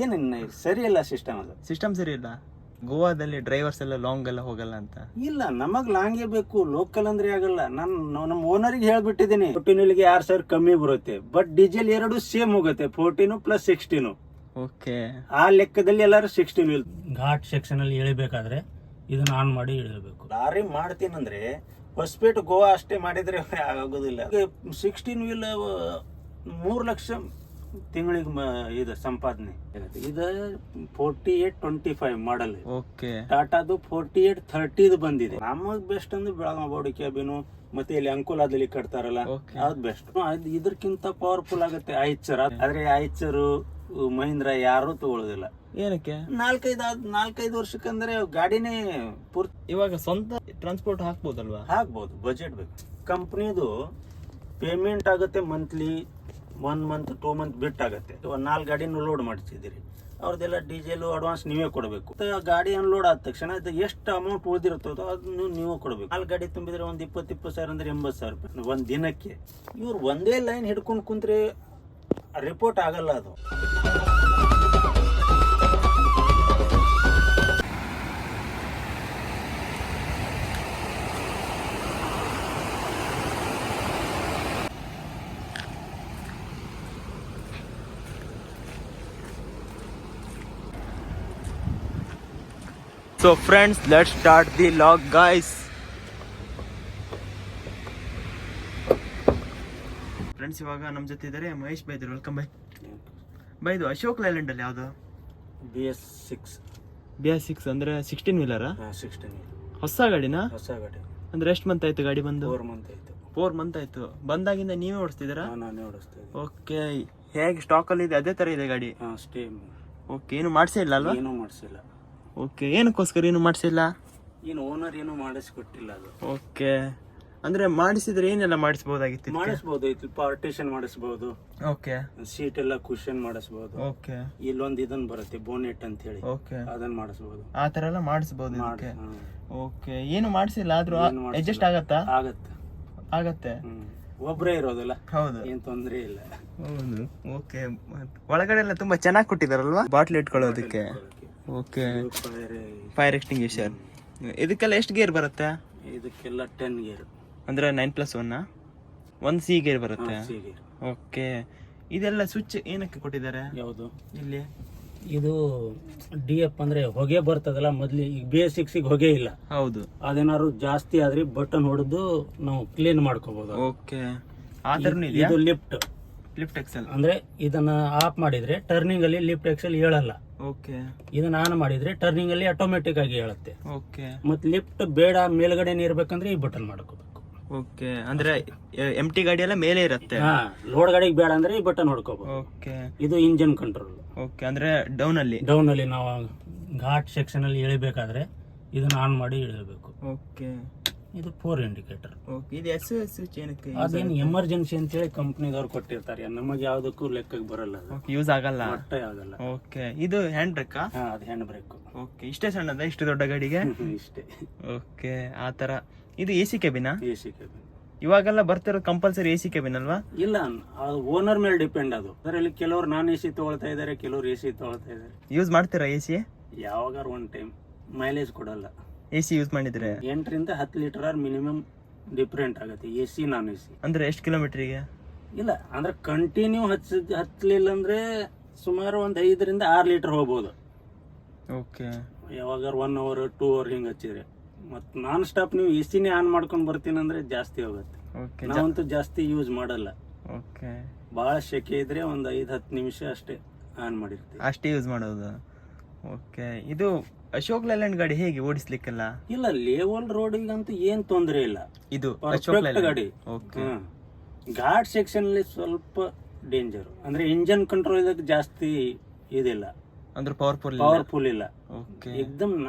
ಏನಿನ್ನ ಸರಿಯಲ್ಲ ಸಿಸ್ಟಮ್ ಅದು? ಸಿಸ್ಟಮ್ ಸರಿ ಇಲ್ಲ. ಗೋವಾದಲ್ಲಿ ಡ್ರೈವರ್ಸ್ ಎಲ್ಲ ಲಾಂಗ್ ಎಲ್ಲ ಹೋಗಲ್ಲ ಅಂತ. ಇಲ್ಲ ನಮಗ್ ಲಾಂಗೇ ಬೇಕು ಲೋಕಲ್ ಅಂದ್ರೆ ಆಗಲ್ಲ. ನಾನು ನಮ್ಮ ಓನರ್ಗೆ ಹೇಳ್ಬಿಟ್ಟಿದ್ದೀನಿ ಫೋರ್ಟೀನ್ಗೆ ಆರ್ ಸಾವಿರ ಕಮ್ಮಿ ಬರುತ್ತೆ. ಬಟ್ ಡೀಸೆಲ್ ಎರಡು ಸೇಮ್ ಹೋಗುತ್ತೆ ಫೋರ್ಟೀನು ಪ್ಲಸ್ ಸಿಕ್ಸ್ಟೀನು ಓಕೆ ಆ ಲೆಕ್ಕದಲ್ಲಿ ಎಲ್ಲರೂ ಸಿಕ್ಸ್ಟೀನ್ ವೀಲ್ ಘಾಟ್ ಸೆಕ್ಷನ್ ಅಲ್ಲಿ ಇಳಿಬೇಕಾದ್ರೆ ಇದನ್ನ ಆನ್ ಮಾಡಿ ಇಳಿಬೇಕು ಲಾರಿ ಮಾಡ್ತೀನಂದ್ರೆ ಹೊಸಪೇಟೆ ಗೋವಾ ಅಷ್ಟೇ ಮಾಡಿದ್ರೆ ಆಗೋದಿಲ್ಲ. ಸಿಕ್ಸ್ಟೀನ್ ವೀಲ್ ಮೂರು ಲಕ್ಷ ತಿಂಗಳಿಗೆ ಇದು ಸಂಪಾದನೆ ಇದು forty eight twenty five model okay. ಟಾಟಾದು forty eight ಥರ್ಟಿದು ಬಂದಿದೆ. ನಮಗ್ ಬೆಸ್ಟ್ ಅಂದ್ರೆ ಬೆಳಗಾವ್ ಬೋಡಿ ಕ್ಯಾಬಿನು ಮತ್ತೆ ಇಲ್ಲಿ ಅಂಕೋಲಾದಲ್ಲಿ ಕಟ್ತಾರಲ್ಲ. ಅದ್ ಬೆಸ್ಟ್ ಇದಕ್ಕಿಂತ ಪವರ್ಫುಲ್ ಆಗುತ್ತೆ ಐಚರ್ ಆದ್ರೆ ಐಚರು ಮಹೀಂದ್ರ ಯಾರು ತಗೊಳ್ಳೋದಿಲ್ಲ ಏನಕ್ಕೆ? ನಾಲ್ಕೈದು ನಾಲ್ಕೈದು ವರ್ಷಕ್ಕಂದ್ರೆ ಗಾಡಿನೇ ಪೂರ್ತಿ. ಇವಾಗ ಸ್ವಂತ ಟ್ರಾನ್ಸ್ಪೋರ್ಟ್ ಹಾಕ್ಬೋದಲ್ವಾ? ಹಾಕ್ಬೋದು ಬಜೆಟ್ ಬೇಕು. ಕಂಪ್ನಿದು ಪೇಮೆಂಟ್ ಆಗುತ್ತೆ monthly one month two month ಬಿಟ್ಟಾಗತ್ತೆ ಇವಾಗ ನಾಲ್ಕು ಗಾಡಿನ ಲೋಡ್ ಮಾಡಿಸಿದ್ದೀರಿ. ಅವ್ರದ್ದೆಲ್ಲ ಡೀಸೆಲ್ ಅಡ್ವಾನ್ಸ್ ನೀವೇ ಕೊಡಬೇಕು. ಗಾಡಿ ಅನ್ಲೋಡ್ ಆದ ತಕ್ಷಣ ಅದು ಎಷ್ಟು ಅಮೌಂಟ್ ಉಳಿದಿರುತ್ತೋ ಅದನ್ನು ನೀವು ಕೊಡಬೇಕು. ನಾಲ್ಕು ಗಾಡಿ ತುಂಬಿದ್ರೆ ಒಂದು ಇಪ್ಪತ್ತು ಇಪ್ಪತ್ತು ಸಾವಿರ ಅಂದರೆ ಎಂಬತ್ತು ಸಾವಿರ ರೂಪಾಯಿ. ಒಂದು ದಿನಕ್ಕೆ. ಇವ್ರು ಒಂದೇ ಲೈನ್ ಹಿಡ್ಕೊಂಡು ಕುಂತ್ರೆ ರಿಪೋರ್ಟ್ ಆಗಲ್ಲ ಅದು. So friends let's start the log guys friends ಇವಾಗ ನಮ್ಮ ಜೊತೆ ಇದ್ದಾರೆ ಮಹೇಶ್ ಬೈದ್ರು. ವೆಲ್ಕಮ್ ಬೈ ಬೈದು ಅಶೋಕ್ ಲೈಲ್ಯಾಂಡ್ ಅಲ್ಲಿ ಯಾವುದು? B S six B S six ಅಂದ್ರೆ ಸಿಕ್ಸ್ಟೀನ್ ವೀಲರಾ ಸಿಕ್ಸ್ಟೀನ್ ಹೊಸ ಗಾಡಿನಾ? ಹೊಸ ಗಾಡಿ. ಅಂದ್ರೆ ಎಷ್ಟು ಮಂತ್ ಆಯ್ತು ಗಾಡಿ ಬಂದು? ಫೋರ್ ಮಂತ್ ಆಯ್ತು. ಫೋರ್ ಮಂತ್ ಆಯ್ತು. ಬಂದಾಗಿಂದ ನೀವೇ ಓಡಿಸ್ತಿದ್ದೀರಾ? ನಾನೇ ಓಡಿಸ್ತೀನಿ ಓಕೆ ಹೇಗೆ ಸ್ಟಾಕ್ ಅಲ್ಲಿ ಇದೆ? ಅದೇ ತರ ಇದೆ ಗಾಡಿ? ಹಾಂ ಸ್ಟೇ ಓಕೆ ಏನು ಮಾಡಿಸೇ ಇಲ್ಲ ಅಲ್ವಾ? ಏನೂ ಮಾಡಿಸಿಲ್ಲ ಓಕೆ ಏನಕ್ಕೋಸ್ಕರ ಏನು ಮಾಡಿಸಿಲ್ಲ? ಏನು ಓನರ್ ಏನು ಮಾಡಿಸ್ಕೊಟ್ಟಿಲ್ಲ ಅದು. ಓಕೆ ಅಂದ್ರೆ ಮಾಡಿಸಿದ್ರೆ ಏನೆಲ್ಲ ಮಾಡಿಸಬಹುದಾಗಿತ್ತು ಮಾಡಿಸ್ಬೋದು ಇದು ಪಾರ್ಟೇಷನ್ ಮಾಡಿಸ್ಬೋದು. ಓಕೆ ಸೀಟ್ ಎಲ್ಲ ಕುಶನ್ ಮಾಡಿಸ್ಬೋದು. ಓಕೆ ಇಲ್ಲೊಂದು ಇದನ್ ಬರುತ್ತೆ ಬೋನೆಟ್ ಅಂತ ಹೇಳಿ ಓಕೆ ಅದನ್ನ ಮಾಡಿಸ್ಬೋದು. ಆ ತರ ಎಲ್ಲ ಮಾಡಿಸ್ಬೋದು ಓಕೆ ಓಕೆ ಏನು ಮಾಡಿಸಿಲ್ಲ ಆದ್ರೂ. ಅಡ್ಜಸ್ಟ್ ಆಗತ್ತಾ? ಆಗತ್ತೆ. ಆಗತ್ತೆ. ಒಬ್ಬರೇ ಇರೋದಿಲ್ಲ. ಹೌದು. ಏನ್ ತೊಂದ್ರೆ ಇಲ್ಲ. ಹೌದು. ಓಕೆ ಒಳಗಡೆ ಎಲ್ಲ ತುಂಬಾ ಚೆನ್ನಾಗಿ ಕೊಟ್ಟಿದಾರಲ್ವಾ? ಬಾಟ್ಲ್ ಇಟ್ಕೊಳ್ಳೋದಕ್ಕೆ. ಓಕೆ ಫೈರ್ ಫೈರ್ ಎಕ್ಸ್ಟಿಂಗ್ವಿಷರ್ ಇದಕ್ಕೆಲ್ಲ ಎಷ್ಟು ಗೇರ್ ಬರುತ್ತೆ? ಇದಕ್ಕೆಲ್ಲ ಟೆನ್ ಗೇರ್ ಅಂದ್ರೆ ನೈನ್ ಪ್ಲಸ್ ಒನ್ ಒಂದ್ ಸಿ ಗೇರ್ ಬರುತ್ತೆ? ಸಿ ಗೇರ್ ಓಕೆ ಇದೆಲ್ಲ ಸ್ವಿಚ್ ಏನಕ್ಕೆ ಕೊಟ್ಟಿದ್ದಾರೆ? ಯಾವುದು? ಇಲ್ಲಿ. ಇದು ಡಿ ಎಫ್ ಅಂದ್ರೆ ಹೊಗೆ ಬರ್ತದಲ್ಲ ಮೊದ್ಲು ಈಗ ಬಿ ಎಸ್ ಸಿಕ್ಸ್ ಹೊಗೆ ಇಲ್ಲ. ಹೌದು. ಅದೇನಾದ್ರು ಜಾಸ್ತಿ ಆದ್ರೆ ಬಟನ್ ಹೊಡೆದು ನಾವು ಕ್ಲೀನ್ ಮಾಡ್ಕೋಬಹುದು ಓಕೆ ಇದು ಲಿಫ್ಟ್ ಲಿಫ್ಟ್ ಎಕ್ಸೆಲ್ ಅಂದ್ರೆ ಇದನ್ನ ಆಫ್ ಮಾಡಿದ್ರೆ ಟರ್ನಿಂಗ್ ಅಲ್ಲಿ ಲಿಫ್ಟ್ ಎಕ್ಸೆಲ್ ಹೇಳಲ್ಲ. ಓಕೆ ಇದನ್ನ ಆನ್ ಮಾಡಿದ್ರೆ ಟರ್ನಿಂಗ್ ಅಲ್ಲಿ ಆಟೋಮೆಟಿಕ್ ಆಗಿ ಹೇಳುತ್ತೆ. ಓಕೆ ಮತ್ತೆ ಲಿಫ್ಟ್ ಬೇಡ ಮೇಲ್ಗಡೆ ಇರ್ಬೇಕಂದ್ರೆ ಈ ಬಟನ್ ಮಾಡ್ಕೋಬೇಕು. ಓಕೆ ಅಂದ್ರೆ ಎಂ ಟಿ ಗಾಡಿ ಎಲ್ಲ ಮೇಲೆ ಇರುತ್ತೆ. ಹಾ ಲೋಡ್ ಗಾಡಿಗೆ ಬೇಡ ಅಂದ್ರೆ ಈ ಬಟನ್ ಹೊಡ್ಕೋಬಹುದು ಓಕೆ ಇದು ಇಂಜಿನ್ ಕಂಟ್ರೋಲ್ ಓಕೆ ಅಂದ್ರೆ ಡೌನ್ ಅಲ್ಲಿ. ಡೌನ್ ಅಲ್ಲಿ ನಾವು ಘಾಟ್ ಸೆಕ್ಷನ್ ಅಲ್ಲಿ ಇಳಿಬೇಕಾದ್ರೆ ಇದನ್ನ ಆನ್ ಮಾಡಿ ಇಳಿಬೇಕು. ಓಕೆ ಇದು ಫೋರ್ ಇಂಡಿಕೇಟರ್ ಓಕೆ ಇದು ಎಸ್ ಎಸ್ ಸ್ವಿಚ್ ಏನಕ್ಕೆ ಅದೇನು ಎಮರ್ಜೆನ್ಸಿ ಅಂತ ಹೇಳಿ ಕಂಪ್ನಿದವ್ರು ಕೊಟ್ಟಿರ್ತಾರೆ. ನಮಗೆ ಯಾವ್ದಕ್ಕೂ ಲೆಕ್ಕಕ್ಕೆ ಬರಲ್ಲ ಯೂಸ್ ಆಗಲ್ಲ. ಒಟ್ಟೆ ಆಗಲ್ಲ. ಓಕೆ ಇದು ಹ್ಯಾಂಡ್ ಬ್ರೇಕ್ ಹಾ ಅದು ಹ್ಯಾಂಡ್ ಬ್ರೇಕ್ ಓಕೆ ಇಷ್ಟೇ ಸಣ್ಣದ? ಇಷ್ಟು ದೊಡ್ಡ ಗಾಡಿಗೆ? ಇಷ್ಟೇ. ಓಕೆ ಆ ತರ. ಇದು ಎ ಸಿ ಕೆಬಿನ ಎ ಸಿ ಕೆಬಿನ್ ಇವಾಗೆಲ್ಲ ಬರ್ತಿರೋ ಕಂಪಲ್ಸರಿ ಎ ಸಿ ಕೆಬಿನ್ ಅಲ್ವಾ? ಇಲ್ಲ ಅದು ಓನರ್ ಮೇಲೆ ಡಿಪೆಂಡ್ ಅದು. ಅದರಲ್ಲಿ ಕೆಲವರು ನಾನ್ ಎ ಸಿ ತಗೊಳ್ತಾ ಇದ್ದಾರೆ ಕೆಲವರು ಎ ಸಿ ತಗೊಳ್ತಾ ಇದ್ದಾರೆ. ಯೂಸ್ ಮಾಡ್ತೀರಾ ಎ ಸಿ ಯಾವಾಗಾರ ಒನ್ ಟೈಮ್ ಮೈಲೇಜ್ ಕೊಡಲ್ಲ. ಎ ಸಿ ಯೂಸ್ ಮಾಡಿದ್ರೆ? ಎಂಟರಿಂದ ಹತ್ತು ಲೀಟರ್ ಆರ್ ಮಿನಿಮಮ್ ಡಿಫ್ರೆಂಟ್ ಆಗುತ್ತೆ A C non A C ಅಂದ್ರೆ ಎಷ್ಟು ಕಿಲೋಮೀಟರ್ಗೆ? ಇಲ್ಲ ಅಂದ್ರೆ ಕಂಟಿನ್ಯೂ ಹಚ್ಚ ಹತ್ತಲಿಲ್ಲ ಅಂದ್ರೆ ಸುಮಾರು ಒಂದು ಐದರಿಂದ ಆರು ಲೀಟರ್ ಹೋಗ್ಬೋದು. ಓಕೆ ಯಾವಾಗಾರ ಒನ್ ಅವರ್ ಟೂ ಅವರ್ ಹಿಂಗೆ ಹಚ್ಚಿದ್ರೆ. ಮತ್ತು ನಾನ್ ಸ್ಟಾಪ್ ನೀವು ಎ ಸಿನೇ ಆನ್ ಮಾಡ್ಕೊಂಡು ಬರ್ತೀನಿ ಅಂದ್ರೆ ಜಾಸ್ತಿ ಹೋಗುತ್ತೆ. ಓಕೆ ನಾವಂತೂ ಜಾಸ್ತಿ ಯೂಸ್ ಮಾಡಲ್ಲ. ಓಕೆ ಭಾಳ ಸೆಕೆ ಇದ್ರೆ ಒಂದು ಐದು ಹತ್ತು ನಿಮಿಷ ಅಷ್ಟೇ ಆನ್ ಮಾಡಿರ್ತೀವಿ. ಅಷ್ಟೇ ಯೂಸ್ ಮಾಡೋದು. ಓಕೆ ಇದು ಅಶೋಕ್ ಲೇಲ್ಯಾಂಡ್ ಗಾಡಿ ಹೇಗೆ ಓಡಿಸ್ಲಿಕ್ಕೆಲ್ಲ? ಇಲ್ಲ ಲೇವಲ್ ರೋಡಿಗಂತೂ ಏನ್ ತೊಂದರೆ ಇಲ್ಲ. ಇದು ಅಶೋಕ್ ಲೇಲ್ಯಾಂಡ್ ಗಾಡಿ. ಓಕೆ. ಘಾಟ್ ಸೆಕ್ಷನ್ ಅಲ್ಲಿ ಸ್ವಲ್ಪ ಡೇಂಜರ್ ಅಂದ್ರೆ ಇಂಜನ್ ಕಂಟ್ರೋಲ್ ಇದಕ್ಕೆ ಜಾಸ್ತಿ ಇದಿಲ್ಲ. ಅಂದ್ರೆ ಪವರ್ಫುಲ್ ಪವರ್ಫುಲ್ ಇಲ್ಲ? ಓಕೆ.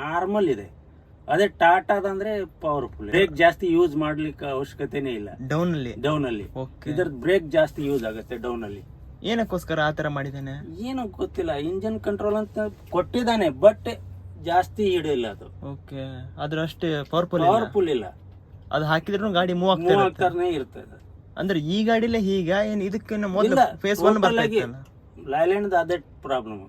ನಾರ್ಮಲ್ ಇದೆ. ಅದೇ ಟಾಟಾದಂದ್ರೆ ಪವರ್ಫುಲ್ ಬ್ರೇಕ್ ಜಾಸ್ತಿ ಯೂಸ್ ಮಾಡ್ಲಿಕ್ಕೆ ಅವಶ್ಯಕತೆನೇ ಇಲ್ಲ. ಡೌನ್ ಅಲ್ಲಿ? ಡೌನ್ ಅಲ್ಲಿ. ಓಕೆ. ಇದ್ರದ್ ಬ್ರೇಕ್ ಜಾಸ್ತಿ ಯೂಸ್ ಆಗುತ್ತೆ ಡೌನ್ ಅಲ್ಲಿ. ಏನಕ್ಕೋಸ್ಕರ ಆ ತರ ಮಾಡಿದಾನೆ ಏನೋ ಗೊತ್ತಿಲ್ಲ. ಇಂಜನ್ ಕಂಟ್ರೋಲ್ ಅಂತ ಕೊಟ್ಟಿದ್ದಾನೆ ಬಟ್ ಜಾಸ್ತಿ ಹಿಡಿಲ್ಲ ಅದು. ಓಕೆ ಅದ್ರ ಅಷ್ಟೇ ಪವರ್ಫುಲ್ ಪವರ್ಫುಲ್ ಇಲ್ಲ. ಅದು ಹಾಕಿದ್ರು ಗಾಡಿ ಮೂವ್ ಆಗ್ತಾ ಮೂವ್ ಆಗ್ತಾನೆ ಇರ್ತದೆ. ಅಂದ್ರೆ ಈ ಗಾಡಿಲೇ ಹೀಗ ಏನ್ ಇದಕ್ಕಿನ್ನ ಮೊದಲ ಇಲ್ಲ, ಫೇಸ್ ಒನ್ total ಬರ್ತಾ ಆಗಿ ಇತ್ತಲ್ಲ? ಲೈಲ್ಯಾಂಡ್ ಅದೇ ಪ್ರಾಬ್ಲಮ್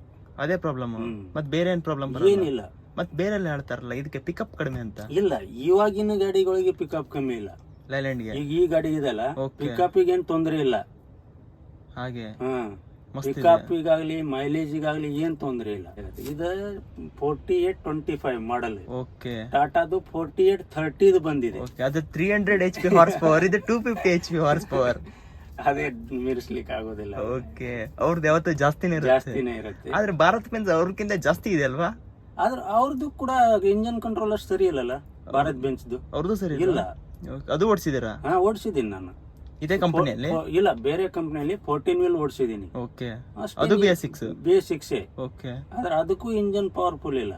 ಅದೇ ಪ್ರಾಬ್ಲಮ್ ಮತ್ತೆ ಮತ್ ಬೇರೆ ಏನ್ ಪ್ರಾಬ್ಲಮ್ ಏನಿಲ್ಲ. ಮತ್ ಬೇರೆ ಎಲ್ಲ ಹೇಳ್ತಾರಲ್ಲ ಇದಕ್ಕೆ ಪಿಕಪ್ ಕಡಿಮೆ ಅಂತ? ಇಲ್ಲ ಇವಾಗಿನ ಗಾಡಿಗಳಿಗೆ ಪಿಕಪ್ ಕಮ್ಮಿ ಇಲ್ಲ. ಲೈಲ್ಯಾಂಡ್ಗೆ ಈಗ ಈ ಗಾಡಿ ಇದೆಲ್ಲ Okay. ಪಿಕಪ್ ಏನ್ ತೊಂದ್ರೆ ಇಲ್ಲ. ಹಾಗೆ? ಹ್ಮ್. ಈಗಾಗ್ಲಿ ಮೈಲೇಜಿಗಾಗ್ಲಿ ಏನ್ ತೊಂದ್ರೆ ಇಲ್ಲ. ಇದು forty eight twenty five model okay ಟಾಟಾದು forty eight ಥರ್ಟಿದು ಬಂದಿದೆ ಅದು three hundred H P horse power ಇದು two fifty H P horse power ಅದೇ ಮೀರಿಸ್ಲಿಕ್ಕೆ ಆಗೋದಿಲ್ಲ ಓಕೆ ಅವ್ರದ್ದು ಯಾವತ್ತೂ ಜಾಸ್ತಿನೇ ಇರುತ್ತೆ. ಜಾಸ್ತಿನೇ ಇರುತ್ತೆ. ಆದ್ರೆ ಭಾರತ್ ಬೆಂಜ್ ಅವ್ರಕ್ಕಿಂತ ಜಾಸ್ತಿ ಇದೆ ಅಲ್ವಾ? ಆದ್ರೆ ಅವ್ರದ್ದು ಕೂಡ ಇಂಜನ್ ಕಂಟ್ರೋಲ್ ಅಷ್ಟು ಸರಿ ಇಲ್ಲಲ್ಲ? ಭಾರತ್ ಬೆಂಚ್ದು ಅವ್ರದ್ದು ಸರಿ ಇಲ್ಲ? ಅದು ಓಡಿಸಿದಿರಾ ಹಾ ಓಡಿಸಿದೀನಿ ನಾನು. ಇದೇ ಕಂಪನಿಯಲ್ಲಿ ಇಲ್ಲ ಬೇರೆ ಕಂಪನಿಯಲ್ಲಿ ಫೋರ್ಟೀನ್ ವೀಲ್ ಓಡಿಸಿದೀನಿ ಓಕೆ ಅದು B six B six okay ಆದ್ರೆ ಅದಕ್ಕೂ ಇಂಜಿನ್ ಪವರ್ಫುಲ್ ಇಲ್ಲ.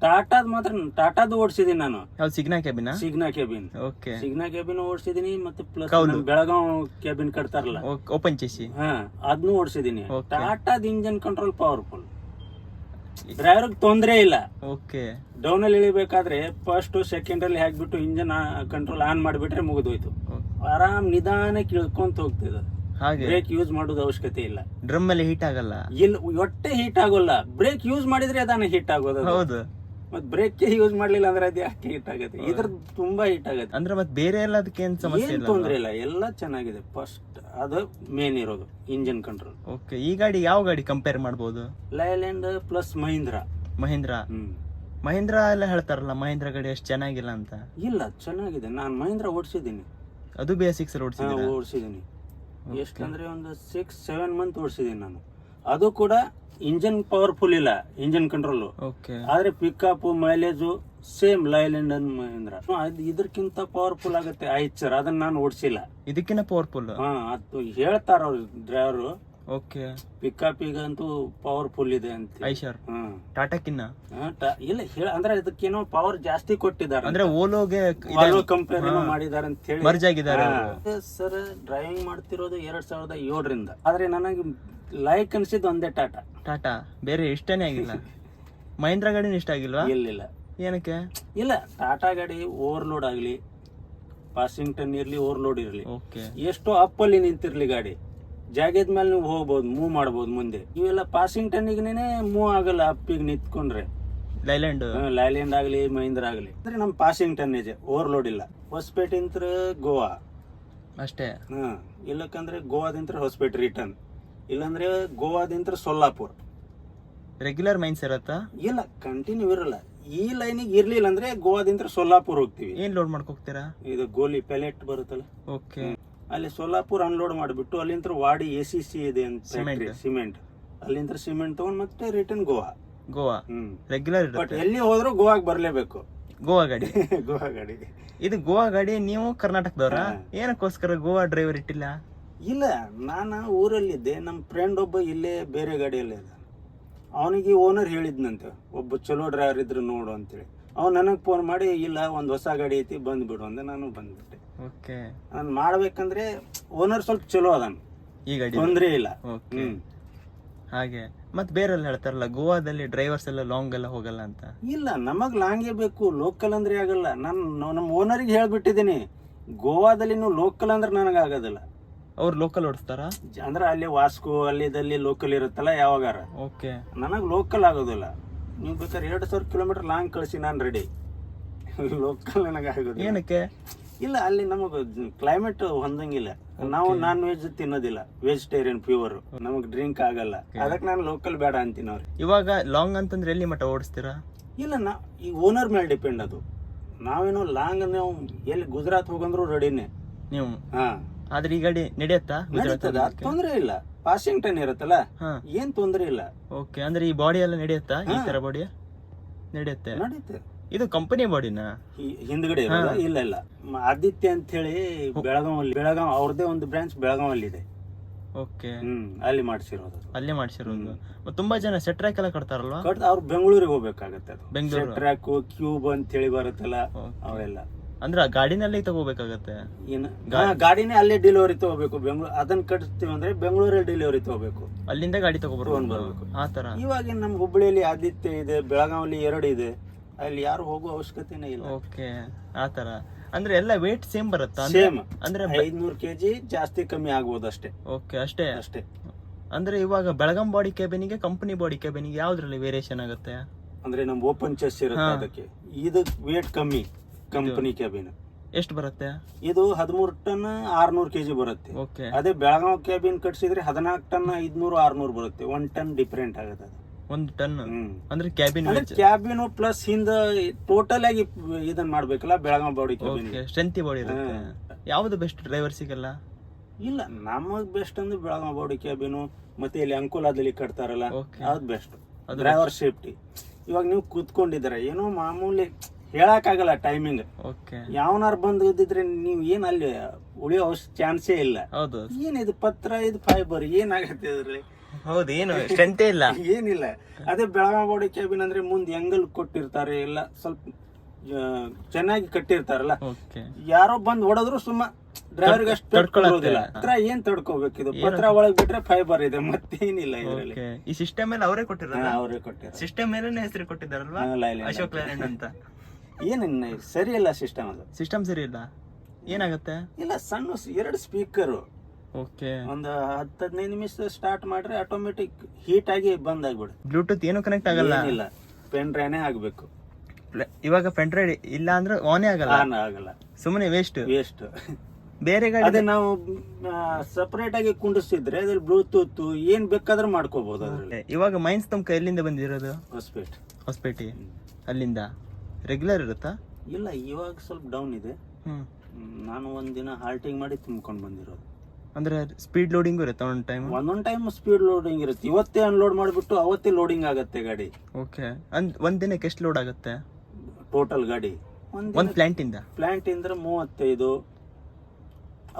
ಟಾಟಾದ್ ಮಾತ್ರ ಟಾಟಾದ್ ಓಡಿಸಿದೀನಿ ನಾನು. Signa cabin Signa cabin okay Signa cabin ಓಡಿಸಿದೀನಿ ಮತ್ತೆ ಪ್ಲಸ್. ಬೆಳಗಾವ್ ಕ್ಯಾಬಿನ್ ಕಟ್ತಾರಲ್ಲ. ಓಪನ್ ಚೇಸಿ ಹಾ ಅದನ್ನು ಓಡಿಸಿದೀನಿ ಟಾಟಾದ್ ಇಂಜನ್ ಕಂಟ್ರೋಲ್ ಪವರ್ಫುಲ್ ಡ್ರೈವರ್ ತೊಂದರೆ ಇಲ್ಲ. ಓಕೆ. ಡೌನ್ ಅಲ್ಲಿ ಇಳಿಬೇಕಾದ್ರೆ ಫಸ್ಟ್ ಸೆಕೆಂಡ್ ಅಲ್ಲಿ ಹಾಕ್ಬಿಟ್ಟು ಇಂಜನ್ ಕಂಟ್ರೋಲ್ ಆನ್ ಮಾಡಿಬಿಟ್ರೆ ಮುಗಿದೋಯ್ತು ಆರಾಮ್ ನಿಧಾನಕ್ಕೆ ಇಳ್ಕೊಂತ ಹೋಗ್ತಿದ್ರು ಹಾಗೆ. ಬ್ರೇಕ್ ಯೂಸ್ ಮಾಡೋದು ಅವಶ್ಯಕತೆ ಇಲ್ಲ. ಡ್ರಮ್ ಅಲ್ಲಿ ಹೀಟ್ ಆಗಲ್ಲ. ಇಲ್ಲಿ ಒಟ್ಟೆ ಹೀಟ್ ಆಗೋಲ್ಲ. ಬ್ರೇಕ್ ಯೂಸ್ ಮಾಡಿದ್ರೆ ಅದನ್ನ ಹೀಟ್ ಆಗೋದು ಹೌದು. ಮತ್ ಬ್ರೇಕ್ ಯೂಸ್ ಮಾಡ್ಲಿಲ್ಲ ಅಂದ್ರೆ ಅದು ಯಾಕೆ ಹಿಟ್ ಆಗುತ್ತೆ? ಇದ್ರ ತುಂಬಾ ಹಿಟ್ ಆಗುತ್ತೆ. ಅಂದ್ರೆ ಮತ್ತೆ ಬೇರೆ ಎಲ್ಲ ಅದಕ್ಕೆ ಏನು ಸಮಸ್ಯೆ ಏನ್ ತೊಂದ್ರೆ ಇಲ್ಲ. ಎಲ್ಲ ಚೆನ್ನಾಗಿದೆ. ಫಸ್ಟ್ ಅದು ಮೇನ್ ಇರೋದು ಇಂಜಿನ್ ಕಂಟ್ರೋಲ್ ಓಕೆ ಈ ಗಾಡಿ ಯಾವ ಗಾಡಿ ಕಂಪೇರ್ ಮಾಡ್ಬೋದು? ಲೈಲ್ಯಾಂಡ್ ಪ್ಲಸ್ ಮಹೀಂದ್ರ ಮಹೀಂದ್ರ ಹ್ಮ್. ಎಲ್ಲ ಹೇಳ್ತಾರಲ್ಲ ಮಹೀಂದ್ರ ಗಾಡಿ ಅಷ್ಟು ಚೆನ್ನಾಗಿಲ್ಲ ಅಂತ. ಇಲ್ಲ ಚೆನ್ನಾಗಿದೆ. ನಾನು ಮಹೀಂದ್ರ ಓಡಿಸಿದ್ದೀನಿ. ಅದು ಬೇಸಿಕ್ಸ್ ಓಡಿಸಿದ್ದೀರಾ? ಓಡಿಸಿದ್ದೀನಿ. ಎಷ್ಟಂದ್ರೆ ಒಂದು ಸಿಕ್ಸ್ ಸೆವೆನ್ ಮಂತ್ ಓಡಿಸಿದ್ದೀನಿ ನಾನು. ಅದು ಕೂಡ ಇಂಜನ್ ಪವರ್ಫುಲ್ ಇಲ್ಲ ಇಂಜಿನ್ ಕಂಟ್ರೋಲ್ ಓಕೆ ಆದ್ರೆ pickup mileage same Leyland and Mahindra. ಅದು ಇದಕ್ಕಿಂತ ಪವರ್ಫುಲ್ ಆಗುತ್ತೆ ಐಚರ್ ಅದನ್ನ ನಾನು ಓಡಿಸಿಲ್ಲ. ಇದಕ್ಕಿಂತ ಪವರ್ಫುಲ್ ಹಾ ಅದು ಹೇಳ್ತಾರ ಅವ್ರು ಡ್ರೈವರು ಓಕೆ ಪಿಕಪ್ ಈಗಂತೂ ಪವರ್ಫುಲ್ ಇದೆ ಅಂತ ಐಶರ್ ಹ್ಮ್. ಟಾಟಾಕಿನ್ನ ಹಾ, ಟ- ಇಲ್ಲ ಹೇಳ ಅಂದ್ರೆ ಅದಕ್ಕೇನೋ ಪವರ್ ಜಾಸ್ತಿ ಕೊಟ್ಟಿದ್ದಾರೆ ಅಂದ್ರೆ ಓಲೋಗೆ ಕಂಪೇರ್ ಮಾಡಿದ್ದಾರೆ ಅಂತ ಹೇಳಿ. ಮರ್ಜ್ ಆಗಿದ್ದಾರೆ ಅವ್ರು. ಸರ್ ಡ್ರೈವಿಂಗ್ ಮಾಡ್ತಿರೋದು ಎರಡ್ ಸಾವಿರದ ಏಳರಿಂದ. ಆದ್ರೆ ನನಗೆ ಲೈಕ್ ಅನ್ಸಿದ್ ಒಂದೇ ಟಾಟಾ ಟಾಟಾ ಬೇರೆ ಇಷ್ಟನೇ ಆಗಿಲ್ಲ. ಮಹೇಂದ್ರ ಗಾಡಿನ ಇಷ್ಟ ಆಗಿಲ್ವಾ? ಇಲ್ಲ ಏನಕ್ಕೆ? ಇಲ್ಲ ಟಾಟಾ ಗಾಡಿ ಓವರ್ಲೋಡ್ ಆಗ್ಲಿ ಪಾಸಿಂಗ್ಟನ್ ಇರ್ಲಿ ಓವರ್ಲೋಡ್ ಇರ್ಲಿ. ಓಕೆ ಎಷ್ಟೋ ಅಪ್ಪಲ್ಲಿ ನಿಂತಿರ್ಲಿ ಗಾಡಿ. ಜಾಗದ ಮೇಲೆ ನೀವು ಹೋಗ್ಬೋದು ಮೂವ್ ಮಾಡ್ಬೋದು ಮುಂದೆ. ಇವೆಲ್ಲ ಪಾಸಿಂಗ್ ಟನ್ನಿಗೆ ಮೂವ್ ಆಗಲ್ಲ ಅಪ್ಪಿಗೆ ನಿಂತ್ಕೊಂಡ್ರೆ. ಲೈಲ್ಯಾಂಡ್ ಲೈಲ್ಯಾಂಡ್ ಆಗಲಿ ಮಹೀಂದ್ರ ಆಗಲಿ. ಅಂದ್ರೆ ನಮ್ಮ ಪಾಸಿಂಗ್ ಟನ್ನೇಜ್ ಓವರ್ಲೋಡ್ ಇಲ್ಲ. ಹೊಸಪೇಟೆ ಇಂತ್ರ ಗೋವಾ ಅಷ್ಟೇ. ಹಾ ಇಲ್ಲಕ್ಕಂದ್ರೆ ಗೋವಾದಿಂತ್ರ ಹೊಸಪೇಟೆ ರಿಟರ್ನ್ ಇಲ್ಲಾಂದ್ರೆ ಗೋವಾದಿಂತ್ರ ಸೊಲ್ಲಾಪುರ್ ರೆಗ್ಯುಲರ್ ಮೈನ್ಸ್ ಇರತ್ತಾ? ಇಲ್ಲ ಕಂಟಿನ್ಯೂ ಇರಲ್ಲ. ಈ ಲೈನಿಗೆ ಇರ್ಲಿಲ್ಲ ಅಂದ್ರೆ ಗೋವಾದಿಂತ್ರ ಸೊಲ್ಲಾಪುರ್ ಹೋಗ್ತೀವಿ. ಏನ್ ಲೋಡ್ ಮಾಡ್ಕೋಗ್ತೀರಾ ಇದು ಗೋಲಿ ಪೆಲೆಟ್ ಬರುತ್ತಲ್ಲ? ಓಕೆ ಅಲ್ಲಿ ಸೋಲಾಪುರ್ ಅನ್ಲೋಡ್ ಮಾಡಿಬಿಟ್ಟು ಅಲ್ಲಿಂದ ವಾಡಿ ಎ ಸಿ ಸಿ ಇದೆ ಅಂತ Cement. ಸಿಮೆಂಟ್ ಅಲ್ಲಿಂದ ಸಿಮೆಂಟ್ ತಗೊಂಡ್ ಮತ್ತೆ ರಿಟರ್ನ್ ಗೋವಾ ಗೋವಾ ಹ್ಮ್. ರೆಗ್ಯುಲರ್ ಬಟ್ ಎಲ್ಲಿ ಹೋದ್ರು ಗೋವಾಗ್ ಬರ್ಲೇಬೇಕು. ಗೋವಾ ಗಾಡಿ. ಗೋವಾ ಗಾಡಿ. ಇದು ಗೋವಾ ಗಾಡಿ ನೀವು ಕರ್ನಾಟಕದವ್ರ? ಹಾ. ಏನಕ್ಕೋಸ್ಕರ ಗೋವಾ ಡ್ರೈವರ್ ಇಟ್ಟಿಲ್ಲ? ಇಲ್ಲ ನಾನು ಊರಲ್ಲಿದ್ದೆ ನಮ್ಮ ಫ್ರೆಂಡ್ ಒಬ್ಬ ಇಲ್ಲೇ ಬೇರೆ ಗಾಡಿಯಲ್ಲೇ ಇದ್ದ ಅವನಿಗೆ ಓನರ್ ಹೇಳಿದ್ನಂತೆ ಒಬ್ಬ ಚಲೋ ಡ್ರೈವರ್ ಇದ್ರು ನೋಡು ಅಂತೇಳಿ. ಅವ್ನು ನನಗೆ ಫೋನ್ ಮಾಡಿ ಇಲ್ಲ ಒಂದು ಹೊಸ ಗಾಡಿ ಐತಿ ಬಂದ್ಬಿಡು ಅಂದೆ. ನಾನು ಬಂದ್ಬಿಟ್ಟೆ. ಓಕೆ. ನಾನು ಮಾಡ್ಬೇಕಂದ್ರೆ ಓನರ್ ಸ್ವಲ್ಪ ಚಲೋ ಅದಾನ. ಈಗ ತೊಂದ್ರೆ ಇಲ್ಲ. ಓಕೆ. ಹಾಗೆ. ಮತ್ ಬೇರೆಲ್ಲ ಹೇಳ್ತಾರಲ್ಲ ಗೋವಾದಲ್ಲಿ ಡ್ರೈವರ್ಸ್ ಎಲ್ಲ ಲಾಂಗ್ ಎಲ್ಲ ಹೋಗಲ್ಲ ಅಂತ? ಇಲ್ಲ ನಮಗ್ ಲಾಂಗೇ ಬೇಕು ಲೋಕಲ್ ಅಂದ್ರೆ ಆಗಲ್ಲ. ನಾನು ನಮ್ಮ ಓನರಿಗೆ ಹೇಳ್ಬಿಟ್ಟಿದ್ದೀನಿ ಗೋವಾದಲ್ಲಿ ನೀವು ಲೋಕಲ್ ಅಂದ್ರೆ ನನಗಾಗೋದಿಲ್ಲ ಅವ್ರು ಲೋಕಲ್ ಓಡಿಸ್ತಾರ? ಅಂದ್ರೆ ಅಲ್ಲಿ ವಾಸ್ಕೋ ಅಲ್ಲಿದಲ್ಲಿ ಲೋಕಲ್ ಇರುತ್ತಲ್ಲ ಯಾವಾಗಾರ. ಓಕೆ. ನನಗೆ ಲೋಕಲ್ ಆಗೋದಿಲ್ಲ. ನೀವು ಬೇಕಾದ್ರೆ ಎರಡು ಸಾವಿರ ಕಿಲೋಮೀಟರ್ ಲಾಂಗ್ ಕಳಿಸಿ ನಾನು ರೆಡಿ ಲೋಕಲ್ ನನಗೆ ಆಗೋದಿಲ್ಲ. ಏನಕ್ಕೆ? ಇಲ್ಲ ಅಲ್ಲಿ ನಮಗೆ ಕ್ಲೈಮೇಟ್ ಹೊಂದಂಗಿಲ್ಲ. ನಾವು ನಾನ್ ವೆಜ್ ತಿನ್ನೋದಿಲ್ಲ. ವೆಜಿಟೇರಿಯನ್ ಪ್ಯೂರ್ ನಮಗೆ ಡ್ರಿಂಕ್ ಆಗಲ್ಲ. ಅದಕ್ಕೆ ನಾನು ಲೋಕಲ್ ಬೇಡ ಅಂತೀನಿ ಇವಾಗ ಲಾಂಗ್ ಅಂತಂದ್ರೆ ಎಲ್ಲಿ ಮಟ್ಟ ಓಡಿಸ್ತೀರಾ? ಇಲ್ಲ ನಾ ಈ ಓನರ್ ಮೇಲೆ ಡಿಪೆಂಡ್ ಅದು. ನಾವೇನೋ ಲಾಂಗ್ ನಾವು ಎಲ್ಲಿ ಗುಜರಾತ್ ಹೋಗಂದ್ರು ರೆಡಿನೇ ನೀವು? ಹಾ. ಆದ್ರೆ ಈ ಗಾಡಿ ನಡೆಯತ್ತಾ ನಡೀತದ ತೊಂದ್ರೆ ಇಲ್ಲ. ವಾಷಿಂಗ್ಟನ್ ಇರತ್ತಲ್ಲ? ಇರುತ್ತಲ್ಲ ಏನ್ ತೊಂದ್ರೆ ಇಲ್ಲ. ಓಕೆ ಅಂದ್ರೆ ಈ ಬಾಡಿ ಎಲ್ಲ ನಡೆಯುತ್ತಾ? ಈ ತರ ಬಾಡಿ ನಡೆಯುತ್ತೆ? ನಡೀತೆ. ಇದು ಕಂಪನಿ ಬಾಡಿನ ಹಿ- ಹಿಂದ್ಗಡೆ ಇರೋದಾ? ಇಲ್ಲ ಇಲ್ಲ. ಮ- ಆದಿತ್ಯ ಅಂತ ಹೇಳಿ ಬೆಳಗಾವಲ್ಲಿ ಬೆಳಗಾವ್ ಅವ್ರದೇ ಒಂದು ಬ್ರಾಂಚ್ ಬೆಳಗಾವಲ್ಲಿ ಇದೆ ಓಕೆ. ಹ್ಮ್ ಅಲ್ಲಿ ಮಾಡ್ಸಿರೋದು. ಅಲ್ಲೇ ಮಾಡ್ಸಿರೋದು. ಮತ್ತ್ ತುಂಬಾ ಜನ ಸೆಟ್ ಟ್ರ್ಯಾಕ್ ಎಲ್ಲ ಕಟ್ತಾರಲ್ವಾ? ಕಟ್ ಅವ್ರು ಬೆಂಗಳೂರಿಗೆ ಹೋಗ್ಬೇಕಾಗತ್ತೆ ಅದು. ಬೆಂಗಳೂರು. ಟ್ರ್ಯಾಕ್ ಕ್ಯೂಬ್ ಅಂತ ಹೇಳಿ ಬರುತ್ತಲ್ಲ Okay. ಅವೆಲ್ಲ ಅಂದ್ರೆ ಆ ಗಾಡಿನಲ್ಲಿ ತಗೋಬೇಕಾಗತ್ತೆ? ಏನು ಹಾ, ಗಾಡಿನೇ ಅಲ್ಲೇ ಡೆಲಿವರಿ ತಗೋಬೇಕು. ಬೆಂಗಳೂರು ಅದನ್ನ ಕಟ್ತೀವಿ ಅಂದ್ರೆ ಬೆಂಗಳೂರಲ್ಲಿ ಡೆಲಿವರಿ ತಗೋಬೇಕು. ಅಲ್ಲಿಂದ ಗಾಡಿ ತಗೊಂಡ್ ಬರ್ಬೇಕು. ಆ ತರ. ಇವಾಗ ನಮ್ಮ ಹುಬ್ಬಳ್ಳಿಯಲ್ಲಿ ಆದಿತ್ಯ ಇದೆ ಬೆಳಗಾವಲ್ಲಿ ಎರಡು ಇದೆ. ಅಲ್ಲಿ ಯಾರು ಹೋಗುವ ಅವಶ್ಯಕತೆನೇ ಇಲ್ಲ. ಓಕೆ ಆ ತರ ಅಂದ್ರೆ ಎಲ್ಲ ವೇಟ್ ಸೇಮ್ ಬರುತ್ತಾ? ಅಂದ್ರೆ ಸೇಮ್ ಅಂದ್ರೆ ಐದ್ನೂರು ಕೆಜಿ ಜಾಸ್ತಿ ಕಮ್ಮಿ ಆಗ್ಬೋದು ಅಷ್ಟೇ. ಓಕೆ ಅಷ್ಟೇ? ಅಷ್ಟೇ. ಅಂದ್ರೆ ಇವಾಗ ಬೆಳಗಾಂ ಬಾಡಿ ಕ್ಯಾಬಿನಿಗೆ ಕಂಪನಿ ಬಾಡಿ ಕ್ಯಾಬಿನಿಗೆ ಯಾವ್ದ್ರಲ್ಲಿ ವೇರಿಯೇಷನ್ ಆಗುತ್ತೆ? ಅಂದ್ರೆ ನಮ್ ಓಪನ್ ಚೆಸ್ ಇರುತ್ತೆ ಹಾ. ಅದಕ್ಕೆ. ಇದು ವೇಟ್ ಕಮ್ಮಿ ಕಂಪನಿ ಕ್ಯಾಬಿನ್ ಎಷ್ಟು ಬರುತ್ತೆ? ಇದು ಹದಿಮೂರು ಟನ್ ಆರ್ನೂರು ಕೆಜಿ ಬರುತ್ತೆ. ಓಕೆ ಅದೇ ಬೆಳಗಾವ್ ಕ್ಯಾಬಿನ್ ಕಟ್ಸಿದ್ರೆ ಹದಿನಾಲ್ಕು ಟನ್ ಐದ್ನೂರು ಆರ್ನೂರು ಬರುತ್ತೆ. ಒನ್ ಟನ್ ಡಿಫ್ರೆಂಟ್ ಆಗುತ್ತೆ ಅದು. ಒಂದು ಟನ್ ಅಂದ್ರೆ ಕ್ಯಾಬಿನ್ ಕ್ಯಾಬಿನ್ ಪ್ಲಸ್ ಹಿಂದ ಟೋಟಲ್ ಆಗಿ ಇದನ್ನ ಮಾಡ್ಬೇಕಲ್ಲ ಬೆಳಗಾವ್ ಬಾಡಿ ಸ್ಟ್ರೆಂತಿ ಬಾಡಿ ಯಾವ್ದು ಬೆಸ್ಟ್ ಡ್ರೈವರ್ ಸಿಗಲ್ಲ? ಇಲ್ಲ ನಮಗ್ ಬೆಸ್ಟ್ ಅಂದ್ರೆ ಬೆಳಗಾವ್ ಬಾಡಿ ಕ್ಯಾಬಿನ್ ಮತ್ತೆ ಇಲ್ಲಿ ಅಂಕೋಲಾದಲ್ಲಿ ಕಟ್ತಾರಲ್ಲ ಅದ್ ಬೆಸ್ಟ್ ಡ್ರೈವರ್ ಸೇಫ್ಟಿ ಇವಾಗ ನೀವು ಕೂತ್ಕೊಂಡಿದ್ದೀರ ಏನೋ ಮಾಮೂಲಿ ಹೇಳಕ್ಕಾಗಲ್ಲ ಟೈಮಿಂಗ್ ಯಾವನಾರು ಬಂದು ಇದ್ದಿದ್ರೆ ನೀವು ಏನ್ ಅಲ್ಲಿ ಉಳಿಯೋ ಚಾನ್ಸೇ ಇಲ್ಲ. ಹೌದು. ಏನಿದು ಪತ್ರ ಇದು ಫೈಬರ್ ಏನಾಗತ್ತೆ ಇದ್ರಲ್ಲಿ ಹೌದು ಏನು ಸ್ಟ್ರೆಂತೇ ಇಲ್ಲ. ಏನಿಲ್ಲ. ಅದೇ ಬೆಳಗಾವಿ ಬಾಡಿ ಕ್ಯಾಬಿನ್ ಅಂದ್ರೆ ಮುಂದೆ ಎಂಗಲ್ ಕೊಟ್ಟಿರ್ತಾರೆ ಎಲ್ಲ ಸ್ವಲ್ಪ ಆ, ಚೆನ್ನಾಗಿ ಕಟ್ಟಿರ್ತಾರಲ್ಲ. ಓಕೆ ಯಾರೋ ಬಂದ್ ಹೊಡೆದ್ರು ಸುಮ್ಮ ಡ್ರೈವರ್ಗೆ ಅಷ್ಟು. ತಡ್ಕೊಳ್ಳೋದಿಲ್ಲ. ಪತ್ರ ಏನ್ ತಡ್ಕೋಬೇಕು ಇದು? ಪತ್ರ ಒಳಗ್ ಬಿಟ್ರೆ ಫೈಬರ್ ಇದೆ ಮತ್ತೇನಿಲ್ಲ ಇದರಲ್ಲಿ. ಓಕೆ ಈ ಸಿಸ್ಟಮ್ ಮೇಲೆ ಅವರೇ ಕೊಟ್ಟಿರೋ ಅವರೇ ಕೊಟ್ಟಿರ ಸಿಸ್ಟಮ್ ಮೇಲೆ ಹೆಸರು ಕೊಟ್ಟಿದ್ದಾರಲ್ವಾ? ಅಶೋಕ್ ಲೇಲ್ಯಾಂಡ್ ಅಂತ. ಏನಿನ್ನ ಸರಿ ಇಲ್ಲ ಸಿಸ್ಟಮ್ ಅದು. ಸಿಸ್ಟಮ್ ಸರಿ ಇಲ್ಲ? ಏನಾಗುತ್ತೆ? ಇಲ್ಲ ಸಣ್ಣ ಸ್- ಎರಡು ಸ್ಪೀಕರ್ ಓಕೆ ಒಂದು ಹತ್ತು ಹದಿನೈದು ನಿಮಿಷ ಸ್ಟಾರ್ಟ್ ಮಾಡ್ರೆ ಆಟೋಮೆಟಿಕ್ ಹೀಟ್ ಆಗಿ ಬಂದ್ ಆಗ್ಬಿಡುತ್ತೆ ಬ್ಲೂಟೂತ್ ಏನು ಕನೆಕ್ಟ್ ಆಗಲ್ಲ. ಇಲ್ಲ ಪೆನ್ ಡ್ರೈನೇ ಆಗ್ಬೇಕು. ಇವಾಗ ಪೆನ್ ಪೆಂಡ್ರೈಡ್ ಇಲ್ಲ ಅಂದ್ರೆ ಆನೇ ಆಗಲ್ಲ? ಆನ್ ಆಗಲ್ಲ. ಸುಮ್ಮನೆ ವೇಸ್ಟ್ ವೇಸ್ಟ್ ಬೇರೆ ಗಾಡಿ ಅದೇ ನಾವು ಸಪರೇಟ್ ಆಗಿ ಕುಂಡಿಸ್ತಿದ್ರೆ ಅದ್ರಲ್ಲಿ ಬ್ಲೂಟೂತ್ ಏನ್ ಬೇಕಾದ್ರೂ ಮಾಡ್ಕೋಬಹುದು ಅದ್ರಲ್ಲಿ. ಇವಾಗ ಮೈನ್ಸ್ ತಮ್ಮ ಎಲ್ಲಿಂದ ಬಂದಿರೋದು? ಹೊಸ್ಪೇಟ್. ಹೊಸಪೇಟೆ. ಅಲ್ಲಿಂದ? ರೆಗ್ಯುಲರ್ ಇರುತ್ತಾ? ಇಲ್ಲ ಇವಾಗ ಸ್ವಲ್ಪ ಡೌನ್ ಇದೆ. ಹ್ಮ್, ನಾನು ಒಂದಿನ ಹಾಲ್ಟಿಂಗ್ ಮಾಡಿ ತುಂಬ್ಕೊಂಡು ಬಂದಿರೋದು. ಅಂದ್ರೆ ಸ್ಪೀಡ್ ಲೋಡಿಂಗ್ ಇರುತ್ತೆ ಒಂದ್ ಟೈಮ್ ಒಂದೊಂದ್ ಟೈಮ್ ಸ್ಪೀಡ್ ಲೋಡಿಂಗ್ ಇರುತ್ತೆ. ಇವತ್ತೇ ಅನ್ಲೋಡ್ ಮಾಡಿಬಿಟ್ಟು ಅವತ್ತೇ ಲೋಡಿಂಗ್ ಆಗುತ್ತೆ ಗಾಡಿ. ಓಕೆ ಅಂದ್ ಒಂದ್ ದಿನಕ್ಕೆ ಎಷ್ಟು ಲೋಡ್ ಆಗುತ್ತೆ? ಟೋಟಲ್ ಗಾಡಿ. ಒಂದ್ ಒಂದ್ ಪ್ಲಾಂಟ್ ಇಂದ? ಪ್ಲಾಂಟ್ ಇಂದ್ರೆ ಮೂವತ್ತೈದು.